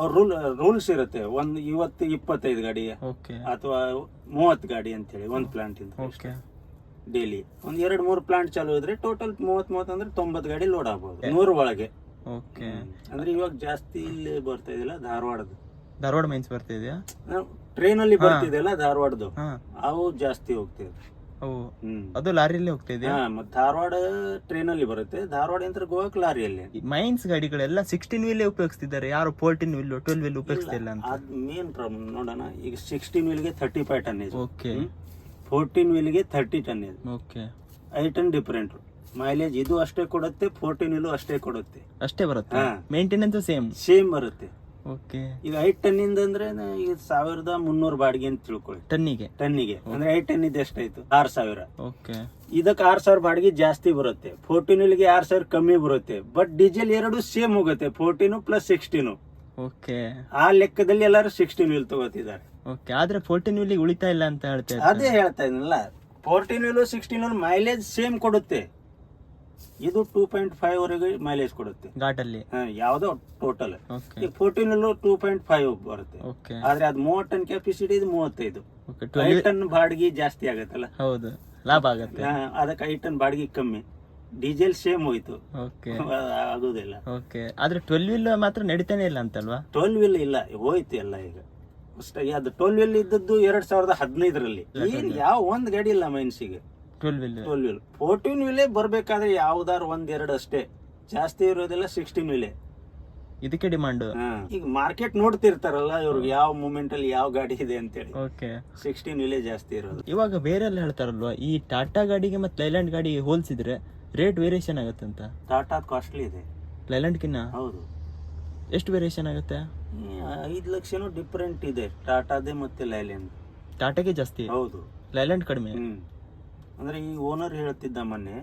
ಅವ್ರ ರೂಲ್ ರೂಲ್ಸ್ ಇರುತ್ತೆ. ಒಂದ್ ಇವತ್ತು ಇಪ್ಪತ್ತೈದು ಗಾಡಿ. ಓಕೆ ಅಥವಾ ಮೂವತ್ತು ಗಾಡಿ ಅಂತ ಹೇಳಿ ಒಂದ್ ಪ್ಲಾಂಟ್ ಇಂದ ಓಕೆ ಡೈಲಿ ಒಂದ್ ಎರಡ್ ಮೂರು ಪ್ಲಾಂಟ್ ಚಾಲು ಇದ್ರೆ ಟೋಟಲ್ ಮೂವತ್ ಮೂವತ್ ಅಂದ್ರೆ ತೊಂಬತ್ ಗಾಡಿ ಲೋಡ್ ಆಗ್ಬೋದು. ನೂರ ಒಳಗೆ. ಓಕೆ ಅಂದ್ರೆ ಇವಾಗ ಜಾಸ್ತಿ ಇಲ್ಲಿ ಬರ್ತಾ ಇದಿಲ್ಲ ಧಾರವಾಡದ ಧಾರವಾಡ ಮೈನ್ಸ್ ಬರ್ತಿದ್ಯಾ ಟ್ರೈನ್ ಅಲ್ಲಿ. ಬರ್ತಿದೆಯಲ್ಲ ಧಾರವಾಡದು ಅವು ಜಾಸ್ತಿ ಹೋಗ್ತಿದೆ. ಅದು ಲಾರಿಯಲ್ಲಿ ಹೋಗ್ತಾ ಇದೆಯಾ? ಹಾ ಮತ್ ಧಾರವಾಡ ಟ್ರೈನ್ ಅಲ್ಲಿ ಬರುತ್ತೆ. ಧಾರವಾಡ ಅಂತ ಗೋವಾಕ್ ಲಾರಿಯಲ್ಲಿ. ಮೈನ್ಸ್ ಗಾಡಿಗಳೆಲ್ಲ ಸಿಕ್ಸ್ಟೀನ್ ವೀಲ್ ಉಪಯೋಗಿಸ್ತಿದ್ದಾರೆ. ಯಾರು ಫೋರ್ಟೀನ್ ವೀಲ್ ಟ್ವೆಲ್ ವೀಲ್ ಉಪಯೋಗಿಸ್ತಿಲ್ಲ ಅಂತ. ಅದ್ ಮೇನ್ ಪ್ರಾಬ್ಲಮ್ ನೋಡೋಣ ಈಗ ಸಿಕ್ಸ್ಟೀನ್ ವೀಲ್ಗೆ ಥರ್ಟಿ ಫೈವ್ ಟನ್ ಇದೆ ಓಕೆ ಫೋರ್ಟೀನ್ ವೀಲ್ಗೆ ಥರ್ಟಿ ಟನ್ ಇದೆ ಓಕೆ ಐದು ಟನ್ ಡಿಫರೆಂಟ್ ಮೈಲೇಜ್ ಇದು ಅಷ್ಟೇ ಕೊಡುತ್ತೆ ಫೋರ್ಟೀನ್ ವೀಲು ಅಷ್ಟೇ ಕೊಡುತ್ತೆ. ಅಷ್ಟೇ ಬರುತ್ತೆ. ಮೇಂಟೆನೆನ್ಸ್ ಸೇಮ್ ಸೇಮ್ ಬರುತ್ತೆ. ಓಕೆ ಈಗ ಐದು ಟನ್ ಇಂದ ಅಂದ್ರೆ ಈಗ ಸಾವಿರದ ಮುನ್ನೂರು ಬಾಡಿಗೆ ಅಂತ ತಿಳ್ಕೊಳ್ಳಿ. ಟನ್ನಿಗೆ? ಟನ್ನಿಗೆ. ಅಂದ್ರೆ ಐದು ಟನ್ ಇದೆ ಎಷ್ಟಾಯ್ತು? ಆರ್ ಸಾವಿರ. ಓಕೆ ಇದಕ್ಕೆ ಆರ್ ಸಾವಿರ ಬಾಡಿಗೆ ಜಾಸ್ತಿ ಬರುತ್ತೆ. ಫೋರ್ಟೀನ್ ವೀಲ್ಗೆ ಆರ್ ಸಾವಿರ ಕಮ್ಮಿ ಬರುತ್ತೆ. ಬಟ್ ಡೀಸೆಲ್ ಎರಡು ಸೇಮ್ ಹೋಗುತ್ತೆ. ಫೋರ್ಟೀನು ಪ್ಲಸ್ ಸಿಕ್ಸ್ಟೀನು ಓಕೆ ಆ ಲೆಕ್ಕದಲ್ಲಿ ಎಲ್ಲರೂ ಸಿಕ್ಸ್ಟೀನ್ ವೀಲ್ ತಗೋತಿದ್ದಾರೆ. ಓಕೆ ಆದ್ರೆ ಫೋರ್ಟೀನ್ ವೀಲ್ ಉಳಿತಾ ಇಲ್ಲ ಅಂತ ಹೇಳ್ತಾರೆ ಅದೇ ಹೇಳ್ತಾ ಇದ್ನಲ್ಲ. Fourteen wheel sixteen wheel mileage same ಕೊಡುತ್ತೆ. ಇದು ಟೂ ಪಾಯಿಂಟ್ ಫೈವ್ ವರೆಗೆ ಮೈಲೇಜ್ ಕೊಡುತ್ತೆ. ಘಾಟಲ್ಲಿ? ಹಾ, ಯಾವ್ದೋ ಟೋಟಲ್ ಓಕೆ ಈಗ ಫೋರ್ಟೀನ್ ಅಲ್ಲೂ ಟೂ ಪಾಯಿಂಟ್ ಫೈವ್ ಬರುತ್ತೆ. ಓಕೆ ಆದ್ರೆ ಅದು ಮೂವತ್ತು ಟನ್ ಕೆಪಾಸಿಟಿ ಇದು ಮೂವತ್ತೈದು. ಓಕೆ ಐದು ಟನ್ ಬಾಡಿಗೆ ಜಾಸ್ತಿ ಆಗತ್ತಲ್ಲ? ಹೌದು. ಲಾಭ ಆಗತ್ತೆ. ಹಾ, ಅದಕ್ಕೆ ಐದು ಟನ್ ಬಾಡಿಗೆ ಕಮ್ಮಿ. ಡೀಸೆಲ್ ಸೇಮ್ ಹೋಯ್ತು. ಓಕೆ ಆಗುದಿಲ್ಲ. ಓಕೆ ಆದ್ರೆ ಟ್ವೆಲ್ ವೀಲ್ ಮಾತ್ರ ನಡೀತಾನೆ ಇಲ್ಲ ಅಂತಲ್ವಾ? ಟ್ವೆಲ್ ವೀಲ್ ಇಲ್ಲ ಹೋಯ್ತು ಎಲ್ಲ ಈಗ. ಅಷ್ಟೇ ಅದು ಟ್ವೆಲ್ ವೀಲ್ ಇದ್ದದ್ದು ಎರಡ್ ಸಾವಿರದ ಹದಿನೈದರಲ್ಲಿ. ಏನ್ ಯಾವ ಒಂದ್ ಗಾಡಿ ಇಲ್ಲ ಮೈನ್ಸಿಗೆ twelve wheel twelve wheel fourteen ವಿಲೆ ಬರ್ಬೇಕಾದ್ರೆ ಯಾವ್ದಾರು ಒಂದೆರಡು ಅಷ್ಟೇ. ಜಾಸ್ತಿ ಇರೋದೆಲ್ಲ ಸಿಕ್ಸ್ಟೀನ್ ವಿಲೆ ಇದಕ್ಕೆ ಡಿಮಾಂಡ್ ಈಗ ಮಾರ್ಕೆಟ್ ನೋಡ್ತಿರ್ತಾರಲ್ಲ ಇವ್ರಿಗೆ ಯಾವ ಮೂಮೆಂಟ್ ಅಲ್ಲಿ ಯಾವ ಗಾಡಿ ಇದೆ ಅಂತೇಳಿ. ಓಕೆ ಸಿಕ್ಸ್ಟೀನ್ ವಿಲೆ ಜಾಸ್ತಿ ಇರೋದು. ಇವಾಗ ಬೇರೆ ಎಲ್ಲ ಹೇಳ್ತಾರಲ್ವಾ ಈ ಟಾಟಾ ಗಾಡಿಗೆ ಮತ್ತೆ ಲೈಲ್ಯಾಂಡ್ ಗಾಡಿಗೆ ಹೋಲಿಸಿದ್ರೆ ರೇಟ್ ವೇರಿಯೇಷನ್ ಆಗುತ್ತೆ ಅಂತ? ಟಾಟಾ ಕಾಸ್ಟ್ಲಿ ಇದೆ. ಲೈಲ್ಯಾಂಡ್ಕಿನ್ನ ಹೌದು. ಎಷ್ಟು ವೇರಿಯೇಷನ್ ಆಗುತ್ತೆ? ಐದು ಐದ್ ಲಕ್ಷನೂ ಡಿಫ್ರೆಂಟ್ ಇದೆ ಟಾಟಾದೇ ಮತ್ತೆ ಲೈಲ್ಯಾಂಡ್ ಟಾಟಾಗೆ ಜಾಸ್ತಿ? ಹೌದು. ಲೈಲ್ಯಾಂಡ್ ಕಡಿಮೆ? ಹ್ಮ್. ಅಂದ್ರೆ ಈ ಓನರ್ ಹೇಳ್ತಿದ್ದ ಮೊನ್ನೆ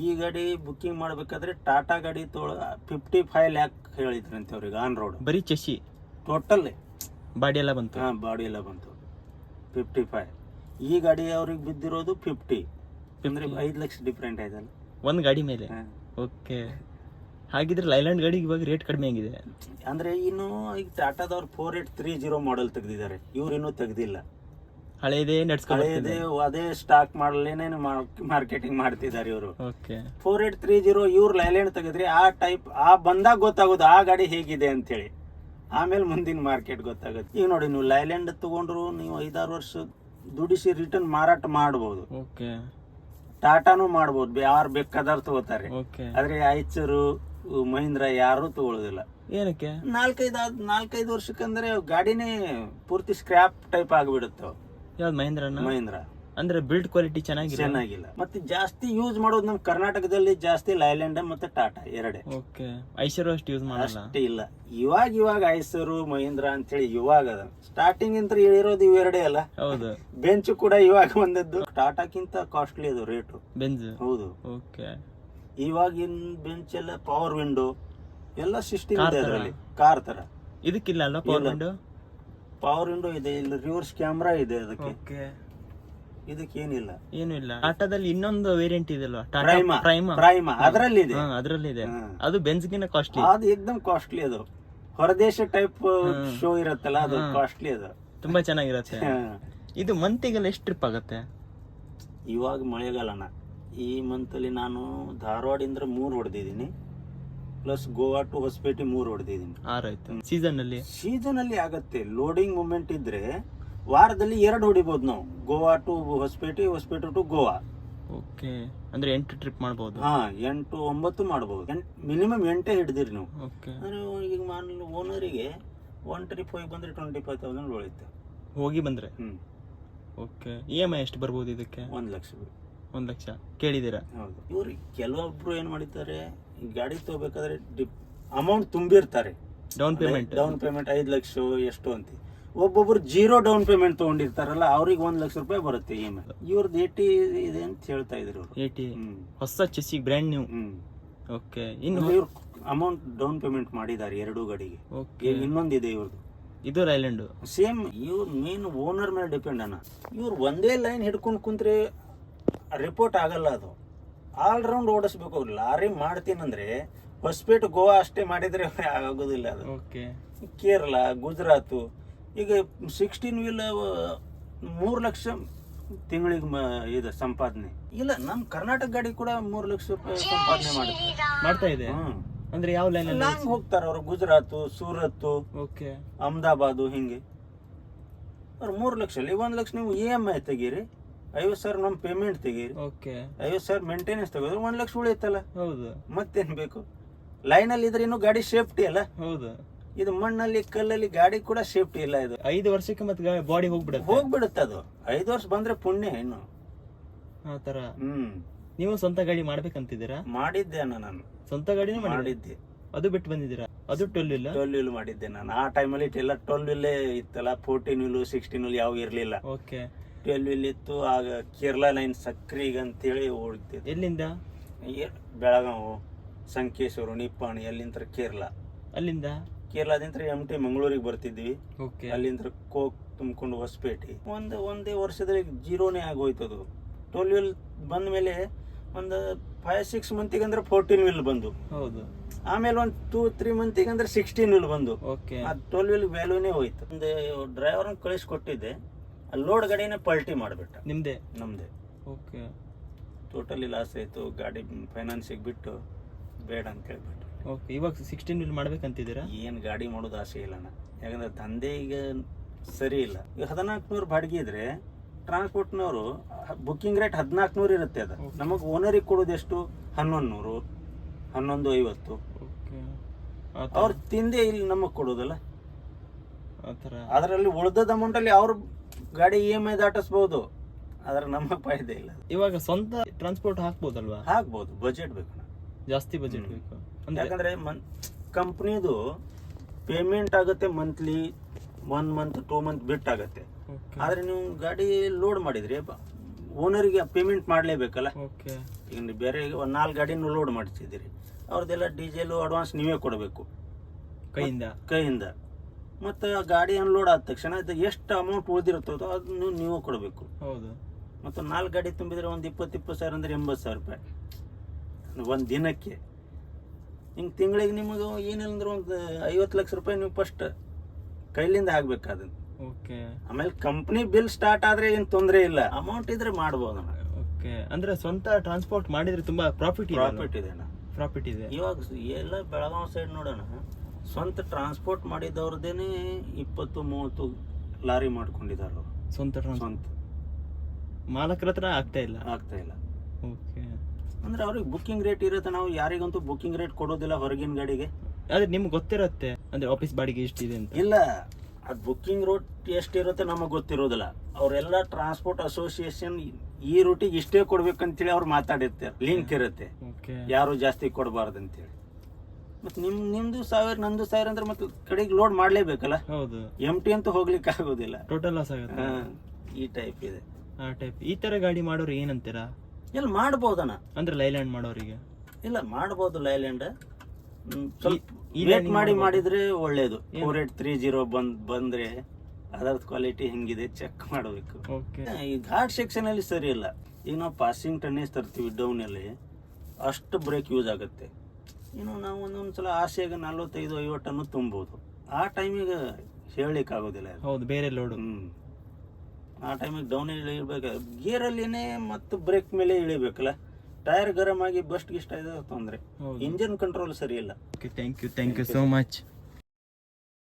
ಈ ಗಾಡಿ ಬುಕ್ಕಿಂಗ್ ಮಾಡಬೇಕಾದ್ರೆ ಟಾಟಾ ಗಾಡಿ ತೋಳ ಫಿಫ್ಟಿ ಫೈವ್ ಲ್ಯಾಕ್ ಹೇಳಿದ್ರಂತೆ ಅವ್ರಿಗೆ ಆನ್ ರೋಡ್ ಬರೀ ಚಸಿ ಟೋಟಲ್ ಬಾಡಿ ಎಲ್ಲ ಬಂತು? ಹಾಂ ಬಾಡಿ ಎಲ್ಲ ಬಂತು. ಫಿಫ್ಟಿ ಫೈವ್ ಈ ಗಾಡಿ ಅವ್ರಿಗೆ ಬಿದ್ದಿರೋದು ಫಿಫ್ಟಿ ಅಂದರೆ ಐದು ಲಕ್ಷ ಡಿಫ್ರೆಂಟ್ ಆಯ್ತಲ್ಲ ಒಂದು ಗಾಡಿ ಮೇಲೆ. ಓಕೆ. ಹಾಗಿದ್ರೆ ಲೈಲ್ಯಾಂಡ್ ಗಾಡಿ ಇವಾಗ ರೇಟ್ ಕಡಿಮೆ ಆಗಿದೆ. ಅಂದರೆ ಇನ್ನು ಈಗ ಟಾಟಾದವ್ರು four eight three zero model ತೆಗೆದಿದ್ದಾರೆ. ಇವ್ರು ಇನ್ನೂ ತೆಗ್ದಿಲ್ಲ. ಹಳೇದೇ ಹಳೇದೇ ಅದೇ ಸ್ಟಾಕ್ ಮಾಡಲೇನೆ ಮಾರ್ಕೆಟಿಂಗ್ ಮಾಡ್ತಿದ್ದಾರೆ ಇವರು. Okay. Four eight three zero ಇವ್ರು ಲೈಲ್ಯಾಂಡ್ ತೆಗೆದ್ರಿ ಆ ಟೈಪ್ ಆ ಬಂದಾಗ ಗೊತ್ತಾಗೋದು ಆ ಗಾಡಿ ಹೇಗಿದೆ ಅಂತೇಳಿ. ಆಮೇಲೆ ಮುಂದಿನ ಮಾರ್ಕೆಟ್ ಗೊತ್ತಾಗುತ್ತೆ. ಈಗ ನೋಡಿ ನೀವು ಲೈಲ್ಯಾಂಡ್ ತಗೊಂಡ್ರು ನೀವು ಐದಾರು ವರ್ಷ ದುಡಿಸಿ ರಿಟರ್ನ್ ಮಾರಾಟ ಮಾಡಬಹುದು ಓಕೆ. ಟಾಟಾನು ಮಾಡ್ಬೋದು. ಯಾರು ಬೇಕಾದಾರು ತಗೋತಾರೆ. ಆದ್ರೆ ಐಚರು ಮಹೀಂದ್ರ ಯಾರು ತಗೊಳ್ಳೋದಿಲ್ಲ ಏನಕ್ಕೆ? ನಾಲ್ಕೈದು ನಾಲ್ಕೈದು ವರ್ಷಕ್ಕಂದ್ರೆ ಗಾಡಿನೇ ಪೂರ್ತಿ ಸ್ಕ್ರಾಪ್ ಟೈಪ್ ಆಗಿಬಿಡುತ್ತೆ. ಯಾವ್ದು ಮಹೇಂದ್ರನ? ಮಹೇಂದ್ರ. ಅಂದ್ರೆ ಬಿಲ್ಡ್ ಕ್ವಾಲಿಟಿ ಚೆನ್ನಾಗಿ ಚೆನ್ನಾಗಿಲ್ಲ. ಮತ್ತೆ ಜಾಸ್ತಿ ಯೂಸ್ ಮಾಡೋದು ನಮ್ ಕರ್ನಾಟಕದಲ್ಲಿ ಜಾಸ್ತಿ ಲೈಲ್ಯಾಂಡ್ ಮತ್ತೆ ಟಾಟಾ ಎರಡೇ. ಓಕೆ. ಐಸರು ಅಷ್ಟು ಯೂಸ್ ಮಾಡಲ್ಲ? ಅಷ್ಟೇ ಇಲ್ಲ. ಇವಾಗ ಇವಾಗ ಐಸರು ಅಂತ ಹೇಳಿ ಇವಾಗ ಅದ. ಸ್ಟಾರ್ಟಿಂಗ್ ಅಂತ ಇರೋದು ಇವೆರಡೇ ಅಲ್ಲ? ಹೌದು. ಬೆಂಚ್ ಕೂಡ ಇವಾಗ ಬಂದದ್ದು. ಟಾಟಾಕ್ಕಿಂತ ಕಾಸ್ಟ್ಲಿ ಅದು ರೇಟು ಬೆಂಜ್? ಹೌದು. ಓಕೆ. ಇವಾಗಿನ ಬೆಂಚ್ ಎಲ್ಲ ಪವರ್ ವಿಂಡೋ ಎಲ್ಲ ಸಿಸ್ಟಮ್ ಇದೆ? ಅದರಲ್ಲಿ. ಕಾರ್ ತರ. ಇದಕ್ಕಿಲ್ಲ ಅಲ್ಲ ಪವರ್ ವಿಂಡೋ ಪವರ್ ವಿಂಡೋ ಇದೆ ಇಲ್ಲಿ ರಿವರ್ಸ್ ಕ್ಯಾಮ್ರಾ ಇದೆ ಅದಕ್ಕೆ. ಓಕೆ ಇದಕ್ಕೆ ಏನಿಲ್ಲ. ಏನು ಇಲ್ಲ. ಟಾಟಾದಲ್ಲಿ ಇನ್ನೊಂದು ವೇರಿಯಂಟ್ ಇದೆ ಅಲ್ವಾ ಟಾಟಾ ಪ್ರೈಮಾ ಪ್ರೈಮಾ ಪ್ರೈಮಾ ಅದರಲ್ಲಿ ಇದೆ ಅದರಲ್ಲಿ ಇದೆ ಅದು ಬೆಂಜ್ಗಿನ ಕಾಸ್ಟ್ಲಿ ಅದು ಏಕದಮ್ ಕಾಸ್ಟ್ಲಿ ಅದು. ಹೊರದೇಶ ಟೈಪ್ ಶೋ ಇರುತ್ತಲ್ಲ ಅದು ಕಾಸ್ಟ್ಲಿ ಅದು. ತುಂಬಾ ಚೆನ್ನಾಗಿರುತ್ತೆ. ಇದು ಮಂತಿಗೆಲ್ಲ ಎಷ್ಟು ಟ್ರಿಪ್ ಆಗತ್ತೆ? ಇವಾಗ ಮಳೆಗಾಲನ. ಈ ಮಂತಲ್ಲಿ ನಾನು ಧಾರವಾಡಿಂದ ಮೂರು ಹೊಡೆದಿದ್ದೀನಿ. ಪ್ಲಸ್ ಗೋವಾ ಟು ಹೊಸಪೇಟೆ ಮೂರು ಹೊಡೆದಿದ್ದೀನಿ. ಆರಾಯ್ತು ಸೀಸನ್ ಅಲ್ಲಿ? ಸೀಸನ್ ಅಲ್ಲಿ ಆಗತ್ತೆ. ಲೋಡಿಂಗ್ ಮೂಮೆಂಟ್ ಇದ್ರೆ ವಾರದಲ್ಲಿ ಎರಡು ಹೊಡಿಬೋದು ನಾವು. Goa to Hosapete Hosapete to Goa okay ಅಂದ್ರೆ ಎಂಟು ಟ್ರಿಪ್ ಮಾಡಬಹುದು ಹಾ ಎಂಟು ಒಂಬತ್ತು ಮಾಡಬಹುದು ಮಿನಿಮಮ್ ಎಂಟೇ ಹಿಡಿದಿರಿ ನೀವು. ಓಕೆ ಅಂದ್ರೆ ಈಗ ಮಾನ್ ಓನರಿಗೆ ಒನ್ ಟ್ರಿಪ್ ಹೋಗಿ ಬಂದ್ರೆ ಟ್ವೆಂಟಿ ಫೈವ್ ತೌಸಂಡ್ ಉಳಿಯುತ್ತೆ. ಹೋಗಿ ಬಂದ್ರೆ? ಹ್ಮ್. ಓಕೆ ಇ ಎಂ ಐ ಎಷ್ಟು ಬರ್ಬೋದು ಇದಕ್ಕೆ? ಒಂದು ಲಕ್ಷ ಒಂದು ಲಕ್ಷ. ಕೇಳಿದ್ದೀರಾ? ಹೌದು. ಇವ್ರು ಕೆಲವೊಬ್ರು ಏನು ಮಾಡಿದ್ದಾರೆ? ಗಾಡಿ ತಗೋಬೇಕಾದ್ರೆ ಡಿಪ್ ಅಮೌಂಟ್ ತುಂಬಿರ್ತಾರೆ. ಡೌನ್ ಪೇಮೆಂಟ್ ಡೌನ್ ಪೇಮೆಂಟ್ ಐದು ಲಕ್ಷ ಎಷ್ಟು ಅಂತ. ಒಬ್ಬೊಬ್ರು ಜೀರೋ ಡೌನ್ ಪೇಮೆಂಟ್ ತಗೊಂಡಿರ್ತಾರಲ್ಲ ಅವ್ರಿಗೆ ಒಂದು ಲಕ್ಷ ರೂಪಾಯಿ ಬರುತ್ತೆ ಇ ಎಂ ಐ ಇವ್ರದ್ದು ಏಟಿ ಇದೆ ಅಂತ ಹೇಳ್ತಾ ಇದ್ರು ಅವ್ರು. ಏಟಿ ಹ್ಮ್. ಹೊಸ ಚೆಸ್ಸಿಗೆ ಬ್ರ್ಯಾಂಡ್ ನ್ಯೂ ಹ್ಮ್. ಓಕೆ ಇನ್ನು ಇವ್ರು ಅಮೌಂಟ್ ಡೌನ್ ಪೇಮೆಂಟ್ ಮಾಡಿದ್ದಾರೆ ಎರಡೂ ಗಾಡಿಗೆ. ಓಕೆ ಈಗ ಇನ್ನೊಂದಿದೆ ಇವ್ರದ್ದು ಇದು ರೈಲ್ಯಾಂಡು ಸೇಮ್ ಇವ್ರ ಮೇನ್ ಓನರ್ ಮೇಲೆ ಡಿಪೆಂಡ್ ಅನ್ನ ಇವ್ರು ಒಂದೇ ಲೈನ್ ಹಿಡ್ಕೊಂಡು ಕುಂತ್ರೆ ರಿಪೋರ್ಟ್ ಆಗಲ್ಲ ಅದು. ಆಲ್ ರೌಂಡ್ ಓಡಿಸ್ಬೇಕು ಲಾರಿ ಮಾಡ್ತೀನಂದ್ರೆ ಹೊಸಪೇಟೆ ಗೋವಾ ಅಷ್ಟೇ ಮಾಡಿದ್ರೆ ಆಗೋದಿಲ್ಲ ಅದು. ಓಕೆ. ಕೇರಳ ಗುಜರಾತು ಈಗ ಸಿಕ್ಸ್ಟೀನ್ ವೀಲ್ ಮೂರು ಲಕ್ಷ ತಿಂಗಳಿಗೆ ಇದೆ ಸಂಪಾದನೆ. ಇಲ್ಲ ನಮ್ಮ ಕರ್ನಾಟಕ ಗಾಡಿ ಕೂಡ ಮೂರು ಲಕ್ಷ ರೂಪಾಯಿ ಸಂಪಾದನೆ ಮಾಡುತ್ತೆ. ಮಾಡ್ತಾ ಇದೆ? ಅಂದ್ರೆ ಯಾವ ಲೈನ್ ಅಲ್ಲಿ ಲಾಂಗ್ ಹೋಗ್ತಾರ ಅವರು ಗುಜರಾತು ಸೂರತ್ ಓಕೆ. ಅಹಮದಾಬಾದು ಹಿಂಗೆ. ಅವ್ರು ಮೂರು ಲಕ್ಷ ಅಲ್ಲಿ ಒಂದು ಲಕ್ಷ ನೀವು ಇ ಎಂ ಐ ತೆಗೀರಿ. ಐವತ್ತು ಸಾವಿರ ನಮ್ಮ ಪೇಮೆಂಟ್ ತೆಗೀರಿ. ಓಕೆ ಐವತ್ತು ಸಾವಿರ ಮೇಂಟೆನೆನ್ಸ್ ತಗೋದ್ರೆ ಒಂದ್ ಲಕ್ಷ ಉಳಿಯುತ್ತಲ್ಲ. ಹೌದು. ಮತ್ತೇನು ಬೇಕು? ಅಲ್ಲಿ ಇದ್ರೆ ಇನ್ನು ಗಾಡಿ ಸೇಫ್ಟಿ ಅಲ್ಲ. ಹೌದು. ಇದು ಮಣ್ಣಲ್ಲಿ ಕಲ್ಲಲ್ಲಿ ಗಾಡಿ ಕೂಡ ಸೇಫ್ಟಿ ಇಲ್ಲ ಇದು. ಐದು ವರ್ಷಕ್ಕೆ ಮತ್ತೆ ಬಾಡಿ ಹೋಗ್ಬಿಡುತ್ತೆ. ಹೋಗ್ಬಿಡುತ್ತೆ ಅದು. ಐದು ವರ್ಷ ಬಂದ್ರೆ ಪುಣ್ಯ ಇನ್ನು. ಆ ತರ ಹ್ಮ್. ನೀವು ಸ್ವಂತ ಗಾಡಿ ಮಾಡ್ಬೇಕಂತಿದ್ದೀರಾ? ಮಾಡಿದ್ದೆ ಅಣ್ಣ ನಾನು. ಸ್ವಂತ ಗಾಡಿನೇ ಮಾಡಿದ್ದೆ. ಅದು ಬಿಟ್ಟು ಬಂದಿದ್ದೀರಾ? ಅದು ಟ್ವೆಲ್ ಇಲ್ಲ? ಟ್ವೆಲ್ ವೀಲ್ ಮಾಡಿದ್ದೆ ನಾನು. ಆ ಟೈಮಲ್ಲಿ ಎಲ್ಲ ಟ್ವೆಲ್ ವೀಲೇ ಇತ್ತಲ್ಲ. ಫೋರ್ಟೀನ್ ವೀಲು ಸಿಕ್ಸ್ಟೀನ್ ವೀಲ್ ಯಾವ ಇರಲಿಲ್ಲ. ಓಕೆ ಟ್ವೆಲ್ ವಿಲ್ ಇತ್ತು ಆಗ ಕೇರಳ ಲೈನ್ ಸಕ್ರಿಗೆ ಅಂತೇಳಿ ಓಡ್ತಿದ್ದೆ ಎಲ್ಲಿಂದ ಬೆಳಗಾವು ಸಂಕೇಶ್ವರ ನಿಪ್ಪಾಣಿ ಅಲ್ಲಿಂದ ಕೇರಳ ಅಲ್ಲಿಂದ? ಕೇರಳದಿಂದ ಎಂ ಟಿ ಮಂಗಳೂರಿಗೆ ಬರ್ತಿದ್ವಿ. ಓಕೆ. ಅಲ್ಲಿಂದ ಕೋಕ್ ತುಂಬಿಕೊಂಡು ಹೊಸಪೇಟೆ. ಒಂದು ಒಂದೇ ವರ್ಷದಲ್ಲಿ ಜೀರೋನೇ ಆಗೋಯ್ತದು ಟ್ವೆಲ್ ವೀಲ್ ಬಂದ ಮೇಲೆ ಒಂದು ಫೈವ್ ಸಿಕ್ಸ್ ಮಂತಿಗೆ ಅಂದ್ರೆ ಫೋರ್ಟೀನ್ ವೀಲ್ ಬಂದು. ಹೌದು. ಆಮೇಲೆ ಒಂದು ಟೂ ತ್ರೀ ಮಂತಿಗೆ ಅಂದ್ರೆ ಸಿಕ್ಸ್ಟೀನ್ ವೀಲ್ ಬಂದು. ಓಕೆ. ಆ ಟ್ವೆಲ್ ವೀಲ್ ವ್ಯಾಲ್ಯೂನೇ ಹೋಯ್ತು. ಒಂದು ಡ್ರೈವರ್ನ ಕಳಿಸ್ಕೊಟ್ಟಿದ್ದೆ. ಲೋಡ್ ಗಾಡಿನ ಪಲ್ಟಿ ಮಾಡಿಬಿಟ್ಟ. ನಿಮ್ಮದೇ ನಮ್ದೆ. ಓಕೆ. ಟೋಟಲಿ ಲಾಸ್ ಆಯ್ತು ಗಾಡಿ ಫೈನಾನ್ಸಿಗೆ ಬಿಟ್ಟು ಬೇಡ ಅಂತ ಹೇಳ್ಬಿಟ್ಟು ಓಕೆ ಇವಾಗ ಸಿಕ್ಸ್ಟೀನ್ ವೀಲ್ ಮಾಡ್ಬೇಕಂತಿದ್ದೀರಾ? ಏನು ಗಾಡಿ ಮಾಡೋದು ಆಸೆ ಇಲ್ಲ ಅಣ್ಣ ಯಾಕಂದ್ರೆ ದಂಧೆ ಈಗ ಸರಿ ಇಲ್ಲ. ಈಗ ಹದಿನಾಲ್ಕುನೂರು ಬಾಡಿಗೆ ಇದ್ರೆ ಟ್ರಾನ್ಸ್ಪೋರ್ಟ್ನವರು ಬುಕ್ಕಿಂಗ್ ರೇಟ್ ಹದಿನಾಲ್ಕು ನೂರು ಇರುತ್ತೆ ಅದು. ನಮಗೆ ಓನರಿಗೆ ಕೊಡೋದು ಎಷ್ಟು? ಹನ್ನೊಂದು ನೂರು ಹನ್ನೊಂದು ಐವತ್ತು ಅವ್ರು ತಿಂದೇ ಇಲ್ಲಿ ನಮಗೆ ಕೊಡೋದಲ್ಲ. ಅದರಲ್ಲಿ ಉಳ್ದದ ಅಮೌಂಟಲ್ಲಿ ಅವ್ರ ಗಾಡಿ ಇ ಎಂ ಐ ದಾಟಿಸ್ಬೋದು ಆದ್ರೆ ನಮ್ಮ ಫಾಯ್ದೆ ಇಲ್ಲ. ಇವಾಗ ಸ್ವಂತ ಟ್ರಾನ್ಸ್ಪೋರ್ಟ್ ಹಾಕ್ಬೋದಲ್ವಾ? ಹಾಕ್ಬೋದು ಬಜೆಟ್ ಬೇಕು ಅಣ್ಣ. ಜಾಸ್ತಿ ಬಜೆಟ್ ಬೇಕು. ಅಂದ್ರೆ ಯಾಕಂದ್ರೆ ಮನ್ ಕಂಪ್ನಿದು ಪೇಮೆಂಟ್ ಆಗುತ್ತೆ monthly one month two month ಬಿಟ್ ಆಗುತ್ತೆ. ಆದ್ರೆ ನೀವು ಗಾಡಿ ಲೋಡ್ ಮಾಡಿದ್ರಿ ಓನರಿಗೆ ಪೇಮೆಂಟ್ ಮಾಡಲೇಬೇಕಲ್ಲ? ಓಕೆ ಈಗ ಬೇರೆ ಒಂದು ನಾಲ್ಕು ಗಾಡಿನೂ ಲೋಡ್ ಮಾಡಿಸಿದಿರಿ ಅವ್ರದ್ದೆಲ್ಲ ಡೀಸೆಲು ಅಡ್ವಾನ್ಸ್ ನೀವೇ ಕೊಡಬೇಕು. ಕೈಯಿಂದ? ಕೈಯಿಂದ. ಮತ್ತು ಗಾಡಿ ಅನ್ಲೋಡ್ ಆದ ತಕ್ಷಣ ಅದು ಎಷ್ಟು ಅಮೌಂಟ್ ಉಳಿದಿರುತ್ತೋ ಅದನ್ನು ನೀವು ಕೊಡಬೇಕು. ಹೌದು. ಮತ್ತು ನಾಲ್ಕು ಗಾಡಿ ತುಂಬಿದ್ರೆ ಒಂದು ಇಪ್ಪತ್ತು ಇಪ್ಪತ್ತು ಸಾವಿರ ಅಂದ್ರೆ ಎಂಬತ್ತು ಸಾವಿರ ರೂಪಾಯಿ. ಒಂದು ದಿನಕ್ಕೆ. ಹಿಂಗೆ ತಿಂಗಳಿಗೆ ನಿಮಗೆ ಏನಿಲ್ಲ ಅಂದ್ರೆ ಒಂದು ಐವತ್ತು ಲಕ್ಷ ರೂಪಾಯಿ ನೀವು ಫಸ್ಟ್ ಕೈಲಿಂದ ಆಗ್ಬೇಕು ಅದನ್ನ. ಓಕೆ. ಆಮೇಲೆ ಕಂಪ್ನಿ ಬಿಲ್ ಸ್ಟಾರ್ಟ್ ಆದ್ರೆ ಏನು ತೊಂದರೆ ಇಲ್ಲ. ಅಮೌಂಟ್ ಇದ್ರೆ ಮಾಡ್ಬೋದು ಓಕೆ. ಅಂದ್ರೆ ಸ್ವಂತ ಟ್ರಾನ್ಸ್ಪೋರ್ಟ್ ಮಾಡಿದ್ರೆ ತುಂಬಾ ಪ್ರಾಫಿಟ್ ಇದೆ ಪ್ರಾಫಿಟ್ ಇದೆ ಪ್ರಾಫಿಟ್ ಇದೆ. ಇವಾಗ ಎಲ್ಲ ಬೆಳಗಾವಿ ಸೈಡ್ ನೋಡೋಣ. ಸ್ವಂತ ಟ್ರಾನ್ಸ್ಪೋರ್ಟ್ ಮಾಡಿದವ್ರದೇನೆ ಇಪ್ಪತ್ತು ಮೂವತ್ತು ಲಾರಿ ಮಾಡ್ಕೊಂಡಿದ್ದಾರೆ ಅವ್ರು. ಸ್ವಂತ ಟ್ರಾನ್ಸ್ಪೋರ್ಟ್ ಸ್ವಂತ. ಮಾಲಕರ ಹತ್ರ ಆಗ್ತಾ ಇಲ್ಲ? ಆಗ್ತಾ ಇಲ್ಲ. ಓಕೆ. ಅಂದ್ರೆ ಅವ್ರಿಗೆ ಬುಕ್ಕಿಂಗ್ ರೇಟ್ ಇರುತ್ತೆ ನಾವು ಯಾರಿಗಂತೂ ಬುಕ್ಕಿಂಗ್ ರೇಟ್ ಕೊಡೋದಿಲ್ಲ ಹೊರಗಿನ ಗಾಡಿಗೆ. ಆದ್ರೆ ನಿಮ್ಗೆ ಗೊತ್ತಿರತ್ತೆ ಅಂದ್ರೆ ಆಫೀಸ್ ಬಾಡಿಗೆ ಎಷ್ಟಿದೆ ಅಂತ. ಇಲ್ಲ ಅದು ಬುಕ್ಕಿಂಗ್ ರೂಟ್ ಎಷ್ಟಿರುತ್ತೆ ನಮಗೆ ಗೊತ್ತಿರೋದಿಲ್ಲ. ಅವರೆಲ್ಲ ಟ್ರಾನ್ಸ್ಪೋರ್ಟ್ ಅಸೋಸಿಯೇಷನ್ ಈ ರೂಟಿಗೆ ಇಷ್ಟೇ ಕೊಡ್ಬೇಕಂತೇಳಿ ಅವ್ರು ಮಾತಾಡಿರ್ತಾರೆ ಲಿಂಕ್ ಇರುತ್ತೆ. ಓಕೆ. ಯಾರು ಜಾಸ್ತಿ ಕೊಡಬಾರ್ದು ಅಂತೇಳಿ. ಮತ್ತೆ ನಿಮ್ ನಿಮ್ದು ಸಾವಿರ ನಂದು ಸಾವಿರ ಅಂದ್ರೆ ಮತ್ತೆ ಕಡೆಗೆ ಲೋಡ್ ಮಾಡ್ಲೇಬೇಕಲ್ಲ? ಹೌದು. ಎಂ ಟಿ ಅಂತೂ ಹೋಗ್ಲಿಕ್ಕೆ ಆಗೋದಿಲ್ಲ. ಟೋಟಲ್ ಲಾಸ್ ಆಗುತ್ತೆ. ಹಾ, ಈ ಟೈಪ್ ಇದೆ. ಆ ಟೈಪ್ ಈ ತರ ಗಾಡಿ ಮಾಡೋರು ಏನಂತೀರಾ? ಎಲ್ಲ ಮಾಡ್ಬೋದಣ್ಣ. ಅಂದ್ರೆ ಲೈಲ್ಯಾಂಡ್ ಮಾಡೋರಿಗೆ? ಇಲ್ಲ ಮಾಡ್ಬೋದು ಲೈಲ್ಯಾಂಡ್ ಸ್ವಲ್ಪ ಈ ವೇಟ್ ಮಾಡಿ. ಮಾಡಿದ್ರೆ ಒಳ್ಳೇದು. ಫೋರ್ ಏಟ್ ತ್ರೀ ಜೀರೋ ಬಂದ್ ಬಂದ್ರೆ ಅದರದ್ದು ಕ್ವಾಲಿಟಿ ಹೆಂಗಿದೆ ಚೆಕ್ ಮಾಡಬೇಕು. ಓಕೆ ಈ ಘಾಟ್ ಸೆಕ್ಷನ್ ಅಲ್ಲಿ ಸರಿ ಇಲ್ಲ. ಈಗ ನಾವು ಪಾಸಿಂಗ್ ಟನ್ನೇಜ್ ತರ್ತೀವಿ ಡೌನ್ ಅಲ್ಲಿ. ಅಷ್ಟು ಬ್ರೇಕ್ ಯೂಸ್ ಆಗುತ್ತೆ. ಇನ್ನು ನಾವು ಒಂದೊಂದು ಸಲ ಆಸೆಗೆ ನಲ್ವತ್ತೈದು ಐವತ್ತನ್ನು ತುಂಬೋದು. ಆ ಟೈಮಿಗೆ ಹೇಳಲಿಕ್ಕೆ ಆಗೋದಿಲ್ಲ ಹೌದು ಬೇರೆ ಲೋಡು ಆ ಟೈಮಿಗೆ ಡೌನ್ ಇಳಿಬೇಕು. ಗೇರಲ್ಲಿನೇ ಮತ್ತು ಬ್ರೇಕ್ ಮೇಲೆ ಇಳಿಬೇಕಲ್ಲ. ಟೈರ್ ಗರಮ್ ಆಗಿ ಬಸ್ಟ್ ಇಷ್ಟ ಇದೆ ತೊಂದರೆ. ಇಂಜಿನ್ ಕಂಟ್ರೋಲ್ ಸರಿ ಇಲ್ಲ. Okay thank you thank you so much